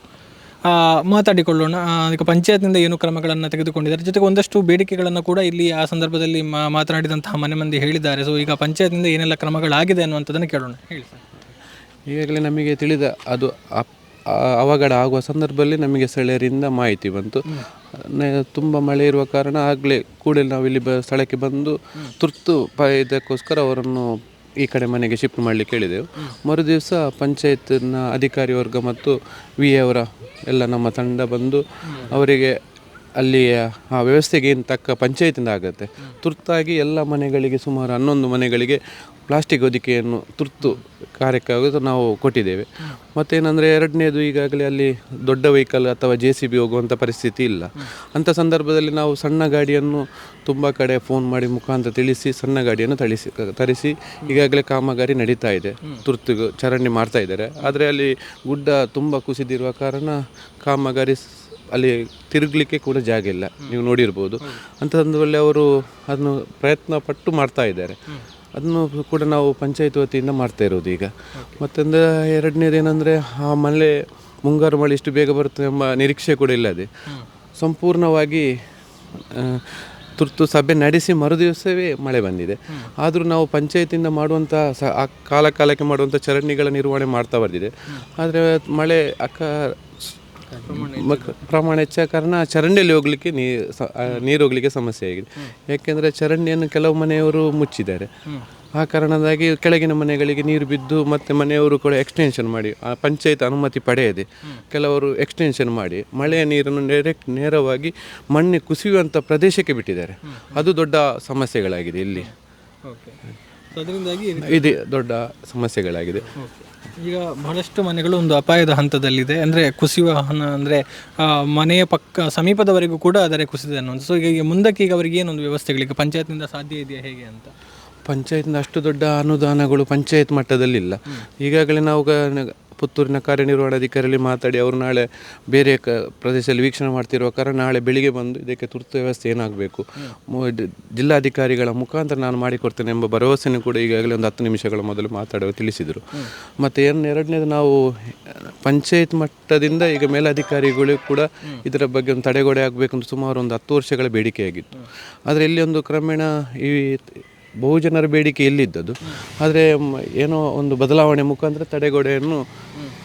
ಮಾತಾಡಿಕೊಳ್ಳೋಣ. ಈಗ ಪಂಚಾಯತ್ನಿಂದ ಏನು ಕ್ರಮಗಳನ್ನು ತೆಗೆದುಕೊಂಡಿದ್ದಾರೆ. ಜೊತೆಗೆ ಒಂದಷ್ಟು ಬೇಡಿಕೆಗಳನ್ನು ಕೂಡ ಇಲ್ಲಿ ಆ ಸಂದರ್ಭದಲ್ಲಿ ಮಾತನಾಡಿದಂತಹ ಮನೆ ಮಂದಿ ಹೇಳಿದ್ದಾರೆ. ಸೊ ಈಗ ಪಂಚಾಯತ್ನಿಂದ ಏನೆಲ್ಲ ಕ್ರಮಗಳಾಗಿದೆ ಅನ್ನುವಂಥದ್ದನ್ನು ಕೇಳೋಣ. ಹೇಳಿ ಸರ್. ಈಗಾಗಲೇ ನಮಗೆ ತಿಳಿದ ಅದು ಅವಘಡ ಆಗುವ ಸಂದರ್ಭದಲ್ಲಿ ನಮಗೆ ಸ್ಥಳೀಯರಿಂದ ಮಾಹಿತಿ ಬಂತು. ತುಂಬ ಮಳೆ ಇರುವ ಕಾರಣ ಆಗಲೇ ಕೂಡಲೇ ನಾವು ಇಲ್ಲಿ ಬ ಸ್ಥಳಕ್ಕೆ ಬಂದು ತುರ್ತು ಪ ಇದಕ್ಕೋಸ್ಕರ ಅವರನ್ನು ಈ ಕಡೆ ಮನೆಗೆ ಶಿಫ್ಟ್ ಮಾಡಲಿಕ್ಕೆ ಹೇಳಿದೆವು. ಮರು ದಿವಸ ಪಂಚಾಯತ್ನ ಅಧಿಕಾರಿ ವರ್ಗ ಮತ್ತು ವಿ ಅವರ ಎಲ್ಲ ನಮ್ಮ ತಂಡ ಬಂದು ಅವರಿಗೆ ಅಲ್ಲಿಯ ಆ, ವ್ಯವಸ್ಥೆಗೆ ಏನು ತಕ್ಕ ಪಂಚಾಯತಿಂದ ಆಗುತ್ತೆ. ತುರ್ತಾಗಿ ಎಲ್ಲ ಮನೆಗಳಿಗೆ ಸುಮಾರು ಹನ್ನೊಂದು ಮನೆಗಳಿಗೆ ಪ್ಲಾಸ್ಟಿಕ್ ಹೊದಿಕೆಯನ್ನು ತುರ್ತು ಕಾರ್ಯಕ್ಕಾಗ ನಾವು ಕೊಟ್ಟಿದ್ದೇವೆ. ಮತ್ತೇನಂದರೆ ಎರಡನೇದು ಈಗಾಗಲೇ ಅಲ್ಲಿ ದೊಡ್ಡ ವೆಹಿಕಲ್ ಅಥವಾ ಜೆ ಸಿ ಬಿ ಹೋಗುವಂಥ ಪರಿಸ್ಥಿತಿ ಇಲ್ಲ. ಅಂಥ ಸಂದರ್ಭದಲ್ಲಿ ನಾವು ಸಣ್ಣ ಗಾಡಿಯನ್ನು ತುಂಬ ಕಡೆ ಫೋನ್ ಮಾಡಿ ಮುಖಾಂತರ ತಿಳಿಸಿ, ಸಣ್ಣ ಗಾಡಿಯನ್ನು ತಳಿಸಿ, ತರಿಸಿ ಈಗಾಗಲೇ ಕಾಮಗಾರಿ ನಡೀತಾ ಇದೆ. ತುರ್ತು ಚರಂಡಿ ಮಾಡ್ತಾ ಇದ್ದಾರೆ. ಆದರೆ ಅಲ್ಲಿ ಗುಡ್ಡ ತುಂಬ ಕುಸಿದಿರುವ ಕಾರಣ ಕಾಮಗಾರಿ ಅಲ್ಲಿ ತಿರುಗಲಿಕ್ಕೆ ಕೂಡ ಜಾಗ ಇಲ್ಲ. ನೀವು ನೋಡಿರ್ಬೋದು. ಅಂಥ ಸಂದರ್ಭದಲ್ಲಿ ಅವರು ಅದನ್ನು ಪ್ರಯತ್ನ ಪಟ್ಟು ಮಾಡ್ತಾ ಇದ್ದಾರೆ. ಅದನ್ನು ಕೂಡ ನಾವು ಪಂಚಾಯತ್ ವತಿಯಿಂದ ಮಾಡ್ತಾ ಇರೋದು ಈಗ. ಮತ್ತೊಂದು ಎರಡನೇದೇನೆಂದರೆ ಆ ಮಳೆ ಮುಂಗಾರು ಮಳೆ ಇಷ್ಟು ಬೇಗ ಬರುತ್ತೆ ಎಂಬ ನಿರೀಕ್ಷೆ ಕೂಡ ಇಲ್ಲದೆ ಸಂಪೂರ್ಣವಾಗಿ ತುರ್ತು ಸಭೆ ನಡೆಸಿ ಮರುದಿವಸವೇ ಮಳೆ ಬಂದಿದೆ. ಆದರೂ ನಾವು ಪಂಚಾಯತಿಂದ ಮಾಡುವಂಥ ಸ, ಆ ಕಾಲ ಕಾಲಕ್ಕೆ ಮಾಡುವಂಥ ಚರಂಡಿಗಳ ನಿರ್ವಹಣೆ ಮಾಡ್ತಾ ಬಂದಿದೆ ಆದರೆ ಮಳೆ ಅಕ್ಕ ಮಕ್- ಪ್ರಮಾಣ ಹೆಚ್ಚ ಕಾರಣ ಚರಂಡಿಯಲ್ಲಿ ಹೋಗ್ಲಿಕ್ಕೆ ನೀ ಸ- ಆ, ನೀರು ಹೋಗ್ಲಿಕ್ಕೆ ಸಮಸ್ಯೆ ಆಗಿದೆ. ಯಾಕೆಂದರೆ ಚರಂಡಿಯನ್ನು ಕೆಲವು ಮನೆಯವರು ಮುಚ್ಚಿದ್ದಾರೆ. ಆ ಕಾರಣದಾಗಿ ಕೆಳಗಿನ ಮನೆಗಳಿಗೆ ನೀರು ಬಿದ್ದು ಮತ್ತೆ ಮನೆಯವರು ಕೂಡ ಎಕ್ಸ್ಟೆನ್ಷನ್ ಮಾಡಿ ಆ ಪಂಚಾಯತ್ ಅನುಮತಿ ಪಡೆಯದೆ ಕೆಲವರು ಎಕ್ಸ್ಟೆನ್ಷನ್ ಮಾಡಿ ಮಳೆಯ ನೀರನ್ನು ಡೈರೆಕ್ಟ್ ನೇರವಾಗಿ ಮಣ್ಣೆ ಕುಸಿಯುವಂಥ ಪ್ರದೇಶಕ್ಕೆ ಬಿಟ್ಟಿದ್ದಾರೆ. ಅದು ದೊಡ್ಡ ಸಮಸ್ಯೆಗಳಾಗಿದೆ ಇಲ್ಲಿ. ಓಕೆ ಸೊ ಅದರಿಂದಾಗಿ ಇದೆ ದೊಡ್ಡ ಸಮಸ್ಯೆಗಳಾಗಿದೆ. ಈಗ ಬಹಳಷ್ಟು ಮನೆಗಳು ಒಂದು ಅಪಾಯದ ಹಂತದಲ್ಲಿದೆ. ಅಂದರೆ ಕುಸಿಯುವ ಹಣ ಅಂದರೆ ಮನೆಯ ಪಕ್ಕ, ಸಮೀಪದವರೆಗೂ ಕೂಡ ಅದರ ಕುಸಿದೆ ಅನ್ನುವಂಥ ಸೊ ಈಗ ಮುಂದಕ್ಕೆ ಈಗ ಅವರಿಗೆ ಏನೊಂದು ವ್ಯವಸ್ಥೆಗಳಿಗೆ, ಪಂಚಾಯತ್ನಿಂದ ಸಾಧ್ಯ ಇದೆಯಾ ಹೇಗೆ ಅಂತ? ಪಂಚಾಯತ್ನ ಅಷ್ಟು ದೊಡ್ಡ ಅನುದಾನಗಳು ಪಂಚಾಯತ್ ಮಟ್ಟದಲ್ಲಿಲ್ಲ. ಈಗಾಗಲೇ ನಾವು ಗ- ಪುತ್ತೂರಿನ ಕಾರ್ಯನಿರ್ವಹಣಾಧಿಕಾರಿಯಲ್ಲಿ ಮಾತಾಡಿ ಅವರು ನಾಳೆ ಬೇರೆ ಕ, ಪ್ರದೇಶದಲ್ಲಿ ವೀಕ್ಷಣೆ ಮಾಡ್ತಿರುವ ಕಾರಣ ನಾಳೆ ಬೆಳಿಗ್ಗೆ ಬಂದು ಇದಕ್ಕೆ ತುರ್ತು ವ್ಯವಸ್ಥೆ ಏನಾಗಬೇಕು. ಜಿಲ್ಲಾಧಿಕಾರಿಗಳ ಮುಖಾಂತರ ನಾನು ಮಾಡಿಕೊಡ್ತೇನೆ ಎಂಬ ಭರವಸೆಯನ್ನು ಕೂಡ ಈಗಾಗಲೇ ಒಂದು ಹತ್ತು ನಿಮಿಷಗಳ ಮೊದಲು ಮಾತಾಡುವ ತಿಳಿಸಿದರು. ಮತ್ತು ಏನು, ಎರಡನೇದು ನಾವು ಪಂಚಾಯತ್ ಮಟ್ಟದಿಂದ ಈಗ ಮೇಲಾಧಿಕಾರಿಗಳು ಕೂಡ ಇದರ ಬಗ್ಗೆ ಒಂದು ತಡೆಗೋಡೆ ಆಗಬೇಕು ಅಂತ ಸುಮಾರು ಒಂದು ಹತ್ತು ವರ್ಷಗಳ ಬೇಡಿಕೆಯಾಗಿತ್ತು. ಆದರೆ ಇಲ್ಲಿ ಒಂದು ಕ್ರಮೇಣ ಈ ಬಹುಜನರ ಬೇಡಿಕೆ ಎಲ್ಲಿದ್ದದ್ದು ಆದರೆ ಏನೋ ಒಂದು ಬದಲಾವಣೆ ಮುಖಾಂತರ ತಡೆಗೋಡೆಯನ್ನು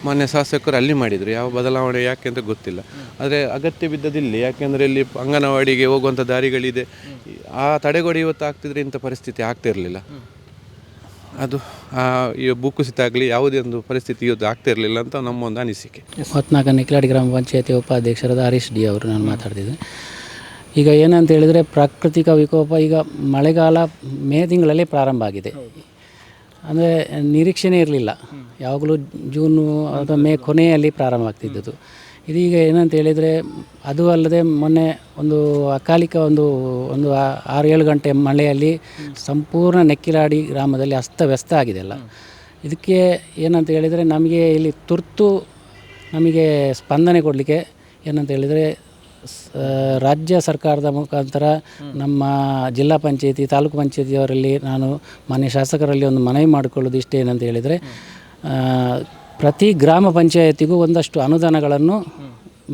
ಮಾನ್ಯ ಶಾಸಕರು ಅಲ್ಲಿ ಮಾಡಿದರು. ಯಾವ ಬದಲಾವಣೆ ಯಾಕೆ ಅಂತ ಗೊತ್ತಿಲ್ಲ. ಆದರೆ ಅಗತ್ಯ ಬಿದ್ದದಿಲ್ಲಿ ಯಾಕೆಂದರೆ ಇಲ್ಲಿ ಅಂಗನವಾಡಿಗೆ ಹೋಗುವಂಥ ದಾರಿಗಳಿದೆ. ಆ ತಡೆಗೋಡೆ ಇವತ್ತು ಆಗ್ತಿದ್ರೆ ಇಂಥ ಪರಿಸ್ಥಿತಿ ಆಗ್ತಿರಲಿಲ್ಲ ಅದು ಈ ಭೂಕುಸಿತ ಆಗಲಿ, ಯಾವುದೇ ಒಂದು ಪರಿಸ್ಥಿತಿ ಇವತ್ತು ಆಗ್ತಿರಲಿಲ್ಲ ಅಂತ ನಮ್ಮ ಒಂದು ಅನಿಸಿಕೆ. ಮೂವತ್ನಾಲ್ಕನೇ ಕಿಲಾಡಿ ಗ್ರಾಮ ಪಂಚಾಯತಿ ಉಪಾಧ್ಯಕ್ಷರಾದ ಹರೀಶ್ ಡಿ ಅವರು ನಾನು ಮಾತಾಡ್ತಿದ್ದೆ. ಈಗ ಏನಂತ ಹೇಳಿದರೆ ಪ್ರಾಕೃತಿಕ ವಿಕೋಪ ಈಗ ಮಳೆಗಾಲ ಮೇ ತಿಂಗಳಲ್ಲಿ ಪ್ರಾರಂಭ ಆಗಿದೆ. ಅಂದರೆ ನಿರೀಕ್ಷೆನೇ ಇರಲಿಲ್ಲ. ಯಾವಾಗಲೂ ಜೂನು ಅಥವಾ ಮೇ ಕೊನೆಯಲ್ಲಿ ಪ್ರಾರಂಭ ಆಗ್ತಿದ್ದದ್ದು. ಇದೀಗ ಏನಂತ ಹೇಳಿದರೆ ಅದು ಅಲ್ಲದೆ ಮೊನ್ನೆ ಒಂದು ಅಕಾಲಿಕ ಒಂದು ಒಂದು ಆರು ಏಳು ಗಂಟೆ ಮಳೆಯಲ್ಲಿ ಸಂಪೂರ್ಣ ನೆಕ್ಕಿಲಾಡಿ ಗ್ರಾಮದಲ್ಲಿ ಅಸ್ತವ್ಯಸ್ತ ಆಗಿದೆ ಅಲ್ಲ ಇದಕ್ಕೆ ಏನಂತ ಹೇಳಿದರೆ ನಮಗೆ ಇಲ್ಲಿ ತುರ್ತು ನಮಗೆ ಸ್ಪಂದನೆ ಕೊಡಲಿಕ್ಕೆ ಏನಂತ ಹೇಳಿದರೆ ರಾಜ್ಯ ಸರ್ಕಾರದ ಮುಖಾಂತರ ನಮ್ಮ ಜಿಲ್ಲಾ ಪಂಚಾಯಿತಿ ತಾಲೂಕು ಪಂಚಾಯತಿಯವರಲ್ಲಿ ನಾನು ಮಾನ್ಯ ಶಾಸಕರಲ್ಲಿ ಒಂದು ಮನವಿ ಮಾಡಿಕೊಳ್ಳೋದು ಇಷ್ಟೇ ಏನಂತ ಹೇಳಿದರೆ ಪ್ರತಿ ಗ್ರಾಮ ಪಂಚಾಯಿತಿಗೂ ಒಂದಷ್ಟು ಅನುದಾನಗಳನ್ನು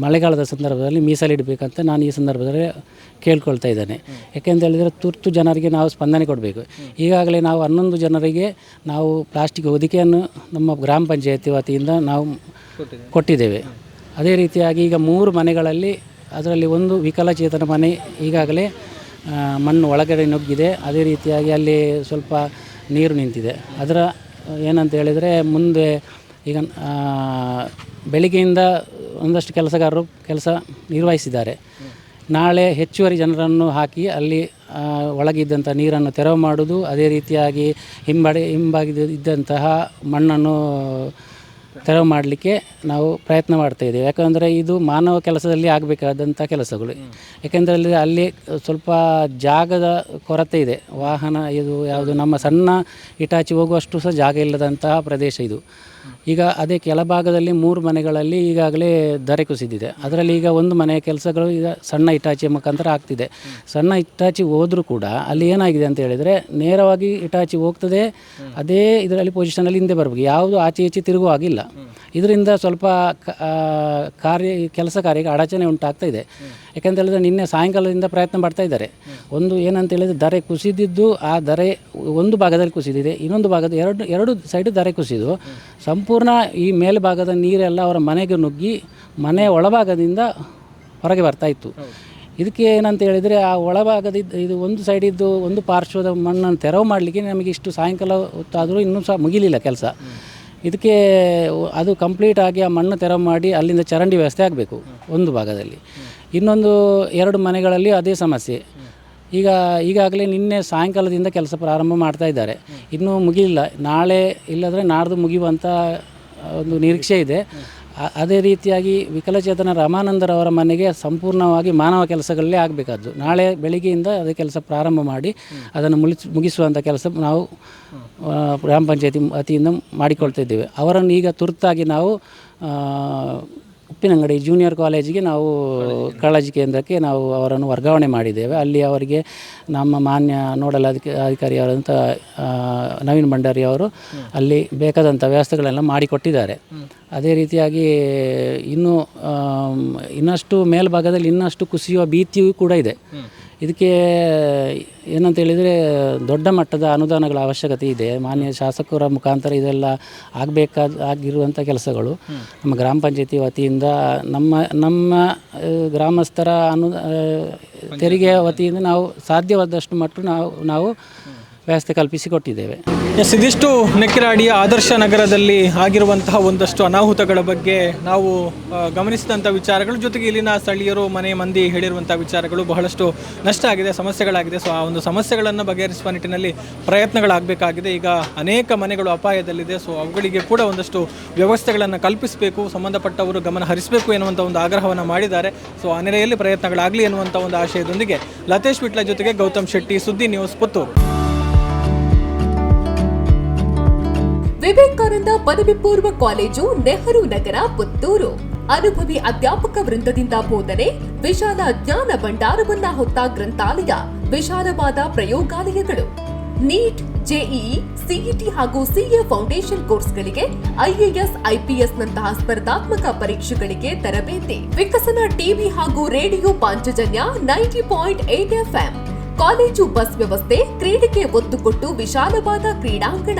ಮಳೆಗಾಲದ ಸಂದರ್ಭದಲ್ಲಿ ಮೀಸಲಿಡಬೇಕಂತ ನಾನು ಈ ಸಂದರ್ಭದಲ್ಲಿ ಕೇಳ್ಕೊಳ್ತಾ ಇದ್ದೇನೆ. ಯಾಕೆಂತ ಹೇಳಿದರೆ ತುರ್ತು ಜನರಿಗೆ ನಾವು ಸ್ಪಂದನೆ ಕೊಡಬೇಕು. ಈಗಾಗಲೇ ನಾವು ಹನ್ನೊಂದು ಜನರಿಗೆ ನಾವು ಪ್ಲಾಸ್ಟಿಕ್ ಹೊದಿಕೆಯನ್ನು ನಮ್ಮ ಗ್ರಾಮ ಪಂಚಾಯಿತಿ ವತಿಯಿಂದ ನಾವು ಕೊಟ್ಟಿದ್ದೇವೆ. ಅದೇ ರೀತಿಯಾಗಿ ಈಗ ಮೂರು ಮನೆಗಳಲ್ಲಿ ಅದರಲ್ಲಿ ಒಂದು ವಿಕಲಚೇತನ ಮನೆ ಈಗಾಗಲೇ ಮಣ್ಣು ಒಳಗಡೆ ನುಗ್ಗಿದೆ. ಅದೇ ರೀತಿಯಾಗಿ ಅಲ್ಲಿ ಸ್ವಲ್ಪ ನೀರು ನಿಂತಿದೆ. ಅದರ ಏನಂತ ಹೇಳಿದರೆ ಮುಂದೆ ಈಗ ಬೆಳಿಗ್ಗೆಯಿಂದ ಒಂದಷ್ಟು ಕೆಲಸಗಾರರು ಕೆಲಸ ನಿರ್ವಹಿಸಿದ್ದಾರೆ. ನಾಳೆ ಹೆಚ್ಚುವರಿ ಜನರನ್ನು ಹಾಕಿ ಅಲ್ಲಿ ಒಳಗಿದ್ದಂಥ ನೀರನ್ನು ತೆರವು ಮಾಡುವುದು, ಅದೇ ರೀತಿಯಾಗಿ ಹಿಂಬಡಿ ಹಿಂಬಾಗಿದ್ದಂತಹ ಮಣ್ಣನ್ನು ತೆರವು ಮಾಡಲಿಕ್ಕೆ ನಾವು ಪ್ರಯತ್ನ ಮಾಡ್ತಾ ಇದ್ದೇವೆ. ಯಾಕಂದರೆ ಇದು ಮಾನವ ಕೆಲಸದಲ್ಲಿ ಆಗಬೇಕಾದಂಥ ಕೆಲಸಗಳು. ಯಾಕೆಂದರೆ ಅಲ್ಲಿ ಅಲ್ಲಿ ಸ್ವಲ್ಪ ಜಾಗದ ಕೊರತೆ ಇದೆ. ವಾಹನ ಇದು ಯಾವುದು ನಮ್ಮ ಸಣ್ಣ ಇಟಾಚಿ ಹೋಗುವಷ್ಟು ಸಹ ಜಾಗ ಇಲ್ಲದಂತಹ ಪ್ರದೇಶ ಇದು. ಈಗ ಅದೇ ಕೆಳಭಾಗದಲ್ಲಿ ಮೂರು ಮನೆಗಳಲ್ಲಿ ಈಗಾಗಲೇ ಧರೆ ಕುಸಿದಿದೆ. ಅದರಲ್ಲಿ ಈಗ ಒಂದು ಮನೆಯ ಕೆಲಸಗಳು ಈಗ ಸಣ್ಣ ಇಟಾಚಿಯ ಮುಖಾಂತರ ಆಗ್ತಿದೆ. ಸಣ್ಣ ಇಟಾಚಿ ಹೋದರೂ ಕೂಡ ಅಲ್ಲಿ ಏನಾಗಿದೆ ಅಂತ ಹೇಳಿದರೆ ನೇರವಾಗಿ ಇಟಾಚಿ ಹೋಗ್ತದೆ. ಅದೇ ಇದರಲ್ಲಿ ಪೊಸಿಷನಲ್ಲಿ ಹಿಂದೆ ಬರಬೇಕು. ಯಾವುದು ಆಚೆ ಈಚೆ ತಿರುಗುವಾಗಿಲ್ಲ ಇದರಿಂದ ಸ್ವಲ್ಪ ಕಾರ್ಯ, ಕೆಲಸ ಕಾರ್ಯಕ್ಕೆ ಅಡಚಣೆ ಉಂಟಾಗ್ತಾ ಇದೆ. ಯಾಕಂತ ಹೇಳಿದ್ರೆ ನಿನ್ನೆ ಸಾಯಂಕಾಲದಿಂದ ಪ್ರಯತ್ನ ಮಾಡ್ತಾ ಇದ್ದಾರೆ. ಒಂದು ಏನಂತ ಹೇಳಿದ್ರೆ ದರೆ ಕುಸಿದಿದ್ದು ಆ ದರೆ ಒಂದು ಭಾಗದಲ್ಲಿ ಕುಸಿದಿದೆ. ಇನ್ನೊಂದು ಭಾಗದ ಎರಡು ಎರಡು ಸೈಡು ದರೆ ಕುಸಿದು ಸಂಪೂರ್ಣ ಈ ಮೇಲ್ಭಾಗದ ನೀರೆಲ್ಲ ಅವರ ಮನೆಗೆ ನುಗ್ಗಿ ಮನೆಯ ಒಳಭಾಗದಿಂದ ಹೊರಗೆ ಬರ್ತಾ ಇತ್ತು. ಇದಕ್ಕೆ ಏನಂತ ಹೇಳಿದರೆ ಆ ಒಳಭಾಗದ ಇದು ಒಂದು ಸೈಡಿದ್ದು ಒಂದು ಪಾರ್ಶ್ವದ ಮಣ್ಣನ್ನು ತೆರವು ಮಾಡಲಿಕ್ಕೆ ನಮಗೆ ಇಷ್ಟು ಸಾಯಂಕಾಲ ಹೊತ್ತಾದರೂ ಇನ್ನೂ ಸಹ ಮುಗಿಲಿಲ್ಲ ಕೆಲಸ. ಇದಕ್ಕೆ ಅದು ಕಂಪ್ಲೀಟ್ ಆಗಿ ಆ ಮಣ್ಣು ತೆರವು ಮಾಡಿ ಅಲ್ಲಿಂದ ಚರಂಡಿ ವ್ಯವಸ್ಥೆ ಆಗಬೇಕು ಒಂದು ಭಾಗದಲ್ಲಿ. ಇನ್ನೊಂದು ಎರಡು ಮನೆಗಳಲ್ಲಿ ಅದೇ ಸಮಸ್ಯೆ. ಈಗ ಈಗಾಗಲೇ ನಿನ್ನೆ ಸಾಯಂಕಾಲದಿಂದ ಕೆಲಸ ಪ್ರಾರಂಭ ಮಾಡ್ತಾ ಇದ್ದಾರೆ. ಇನ್ನೂ ಮುಗಿಲಿಲ್ಲ. ನಾಳೆ ಇಲ್ಲದ್ರೆ ನಾಡ್ದು ಮುಗಿಯುವಂಥ ಒಂದು ನಿರೀಕ್ಷೆ ಇದೆ. ಅದೇ ರೀತಿಯಾಗಿ ವಿಕಲಚೇತನ ರಾಮಾನಂದರವರ ಮನೆಗೆ ಸಂಪೂರ್ಣವಾಗಿ ಮಾನವ ಕೆಲಸಗಳಲ್ಲೇ ಆಗಬೇಕಾದ್ದು. ನಾಳೆ ಬೆಳಿಗ್ಗೆಯಿಂದ ಅದೇ ಕೆಲಸ ಪ್ರಾರಂಭ ಮಾಡಿ ಅದನ್ನು ಮುಳಿಸ್ ಮುಗಿಸುವಂಥ ಕೆಲಸ ನಾವು ಗ್ರಾಮ ಪಂಚಾಯತಿ ವತಿಯಿಂದ ಮಾಡಿಕೊಳ್ತಾ ಇದ್ದೇವೆ. ಅವರನ್ನು ಈಗ ತುರ್ತಾಗಿ ನಾವು ಉಪ್ಪಿನಂಗಡಿ ಜೂನಿಯರ್ ಕಾಲೇಜಿಗೆ ನಾವು ಕಾಳಜಿ ಕೇಂದ್ರಕ್ಕೆ ನಾವು ಅವರನ್ನು ವರ್ಗಾವಣೆ ಮಾಡಿದ್ದೇವೆ. ಅಲ್ಲಿ ಅವರಿಗೆ ನಮ್ಮ ಮಾನ್ಯ ನೋಡಲ್ ಅಧಿಕ ಅಧಿಕಾರಿಯಾದಂಥ ನವೀನ್ ಭಂಡಾರಿ ಅವರು ಅಲ್ಲಿ ಬೇಕಾದಂಥ ವ್ಯವಸ್ಥೆಗಳೆಲ್ಲ ಮಾಡಿಕೊಟ್ಟಿದ್ದಾರೆ. ಅದೇ ರೀತಿಯಾಗಿ ಇನ್ನೂ ಇನ್ನಷ್ಟು ಮೇಲ್ಭಾಗದಲ್ಲಿ ಇನ್ನಷ್ಟು ಕುಸಿಯುವ ಭೀತಿಯೂ ಕೂಡ ಇದೆ. ಇದಕ್ಕೆ ಏನಂತ ಹೇಳಿದರೆ ದೊಡ್ಡ ಮಟ್ಟದ ಅನುದಾನಗಳ ಅವಶ್ಯಕತೆ ಇದೆ. ಮಾನ್ಯ ಶಾಸಕರ ಮುಖಾಂತರ ಇದೆಲ್ಲ ಆಗಬೇಕಾದ ಆಗಿರುವಂಥ ಕೆಲಸಗಳು. ನಮ್ಮ ಗ್ರಾಮ ಪಂಚಾಯತಿ ವತಿಯಿಂದ ನಮ್ಮ ನಮ್ಮ ಗ್ರಾಮಸ್ಥರ ಅನು ತೆರಿಗೆ ವತಿಯಿಂದ ನಾವು ಸಾಧ್ಯವಾದಷ್ಟು ಮಟ್ಟು ನಾವು ನಾವು ವ್ಯವಸ್ಥೆ ಕಲ್ಪಿಸಿಕೊಟ್ಟಿದ್ದೇವೆ ಎಸ್, ಇದಿಷ್ಟು ನೆಕ್ಕಿರಾಡಿಯ ಆದರ್ಶ ನಗರದಲ್ಲಿ ಆಗಿರುವಂತಹ ಒಂದಷ್ಟು ಅನಾಹುತಗಳ ಬಗ್ಗೆ ನಾವು ಗಮನಿಸಿದಂಥ ವಿಚಾರಗಳು, ಜೊತೆಗೆ ಇಲ್ಲಿನ ಸ್ಥಳೀಯರು, ಮನೆ, ಮಂದಿ ಹೇಳಿರುವಂಥ ವಿಚಾರಗಳು ಬಹಳಷ್ಟು ನಷ್ಟ ಆಗಿದೆ, ಸಮಸ್ಯೆಗಳಾಗಿದೆ. ಸೊ, ಆ ಒಂದು ಸಮಸ್ಯೆಗಳನ್ನು ಬಗೆಹರಿಸುವ ನಿಟ್ಟಿನಲ್ಲಿ ಪ್ರಯತ್ನಗಳಾಗಬೇಕಾಗಿದೆ. ಈಗ ಅನೇಕ ಮನೆಗಳು ಅಪಾಯದಲ್ಲಿದೆ. ಸೊ, ಅವುಗಳಿಗೆ ಕೂಡ ಒಂದಷ್ಟು ವ್ಯವಸ್ಥೆಗಳನ್ನು ಕಲ್ಪಿಸಬೇಕು, ಸಂಬಂಧಪಟ್ಟವರು ಗಮನ ಹರಿಸಬೇಕು ಎನ್ನುವಂಥ ಒಂದು ಆಗ್ರಹವನ್ನು ಮಾಡಿದ್ದಾರೆ. ಸೊ, ಆ ನೆಲೆಯಲ್ಲಿ ಪ್ರಯತ್ನಗಳಾಗಲಿ ಎನ್ನುವಂಥ ಒಂದು ಆಶಯದೊಂದಿಗೆ ಲತೇಶ್ ವಿಟ್ಲ ಜೊತೆಗೆ ಗೌತಮ್ ಶೆಟ್ಟಿ, ಸುದ್ದಿ ನ್ಯೂಸ್ ಪುತ್ತೂರು. ವಿವೇಕಾನಂದ ಪದವಿ ಪೂರ್ವ ಕಾಲೇಜು ನೆಹರು ನಗರ, ಪುತ್ತೂರು. ಅನುಭವಿ ಅಧ್ಯಾಪಕ ವೃಂದದಿಂದ ಬೋಧನೆ, ವಿಶಾಲ ಜ್ಞಾನ ಭಂಡಾರವನ್ನ ಹೊತ್ತ ಗ್ರಂಥಾಲಯ, ವಿಶಾಲವಾದ ಪ್ರಯೋಗಾಲಯಗಳು. ನೀಟ್, ಜೆಇಇ, ಸಿಇಟಿ ಹಾಗೂ ಸಿಎ ಫೌಂಡೇಶನ್ ಕೋರ್ಸ್ಗಳಿಗೆ ಐಎಎಸ್, ಐಪಿಎಸ್ ನಂತಹ ಸ್ಪರ್ಧಾತ್ಮಕ ಪರೀಕ್ಷೆಗಳಿಗೆ ತರಬೇತಿ. ವಿಕಸನ ಟಿವಿ ಹಾಗೂ radio Panchajanya ninety point eight FM. College bus ವ್ಯವಸ್ಥೆ, ಕ್ರೀಡೆಗೆ ಒತ್ತು ಕೊಟ್ಟು ವಿಶಾಲವಾದ ಕ್ರೀಡಾಂಗಣ.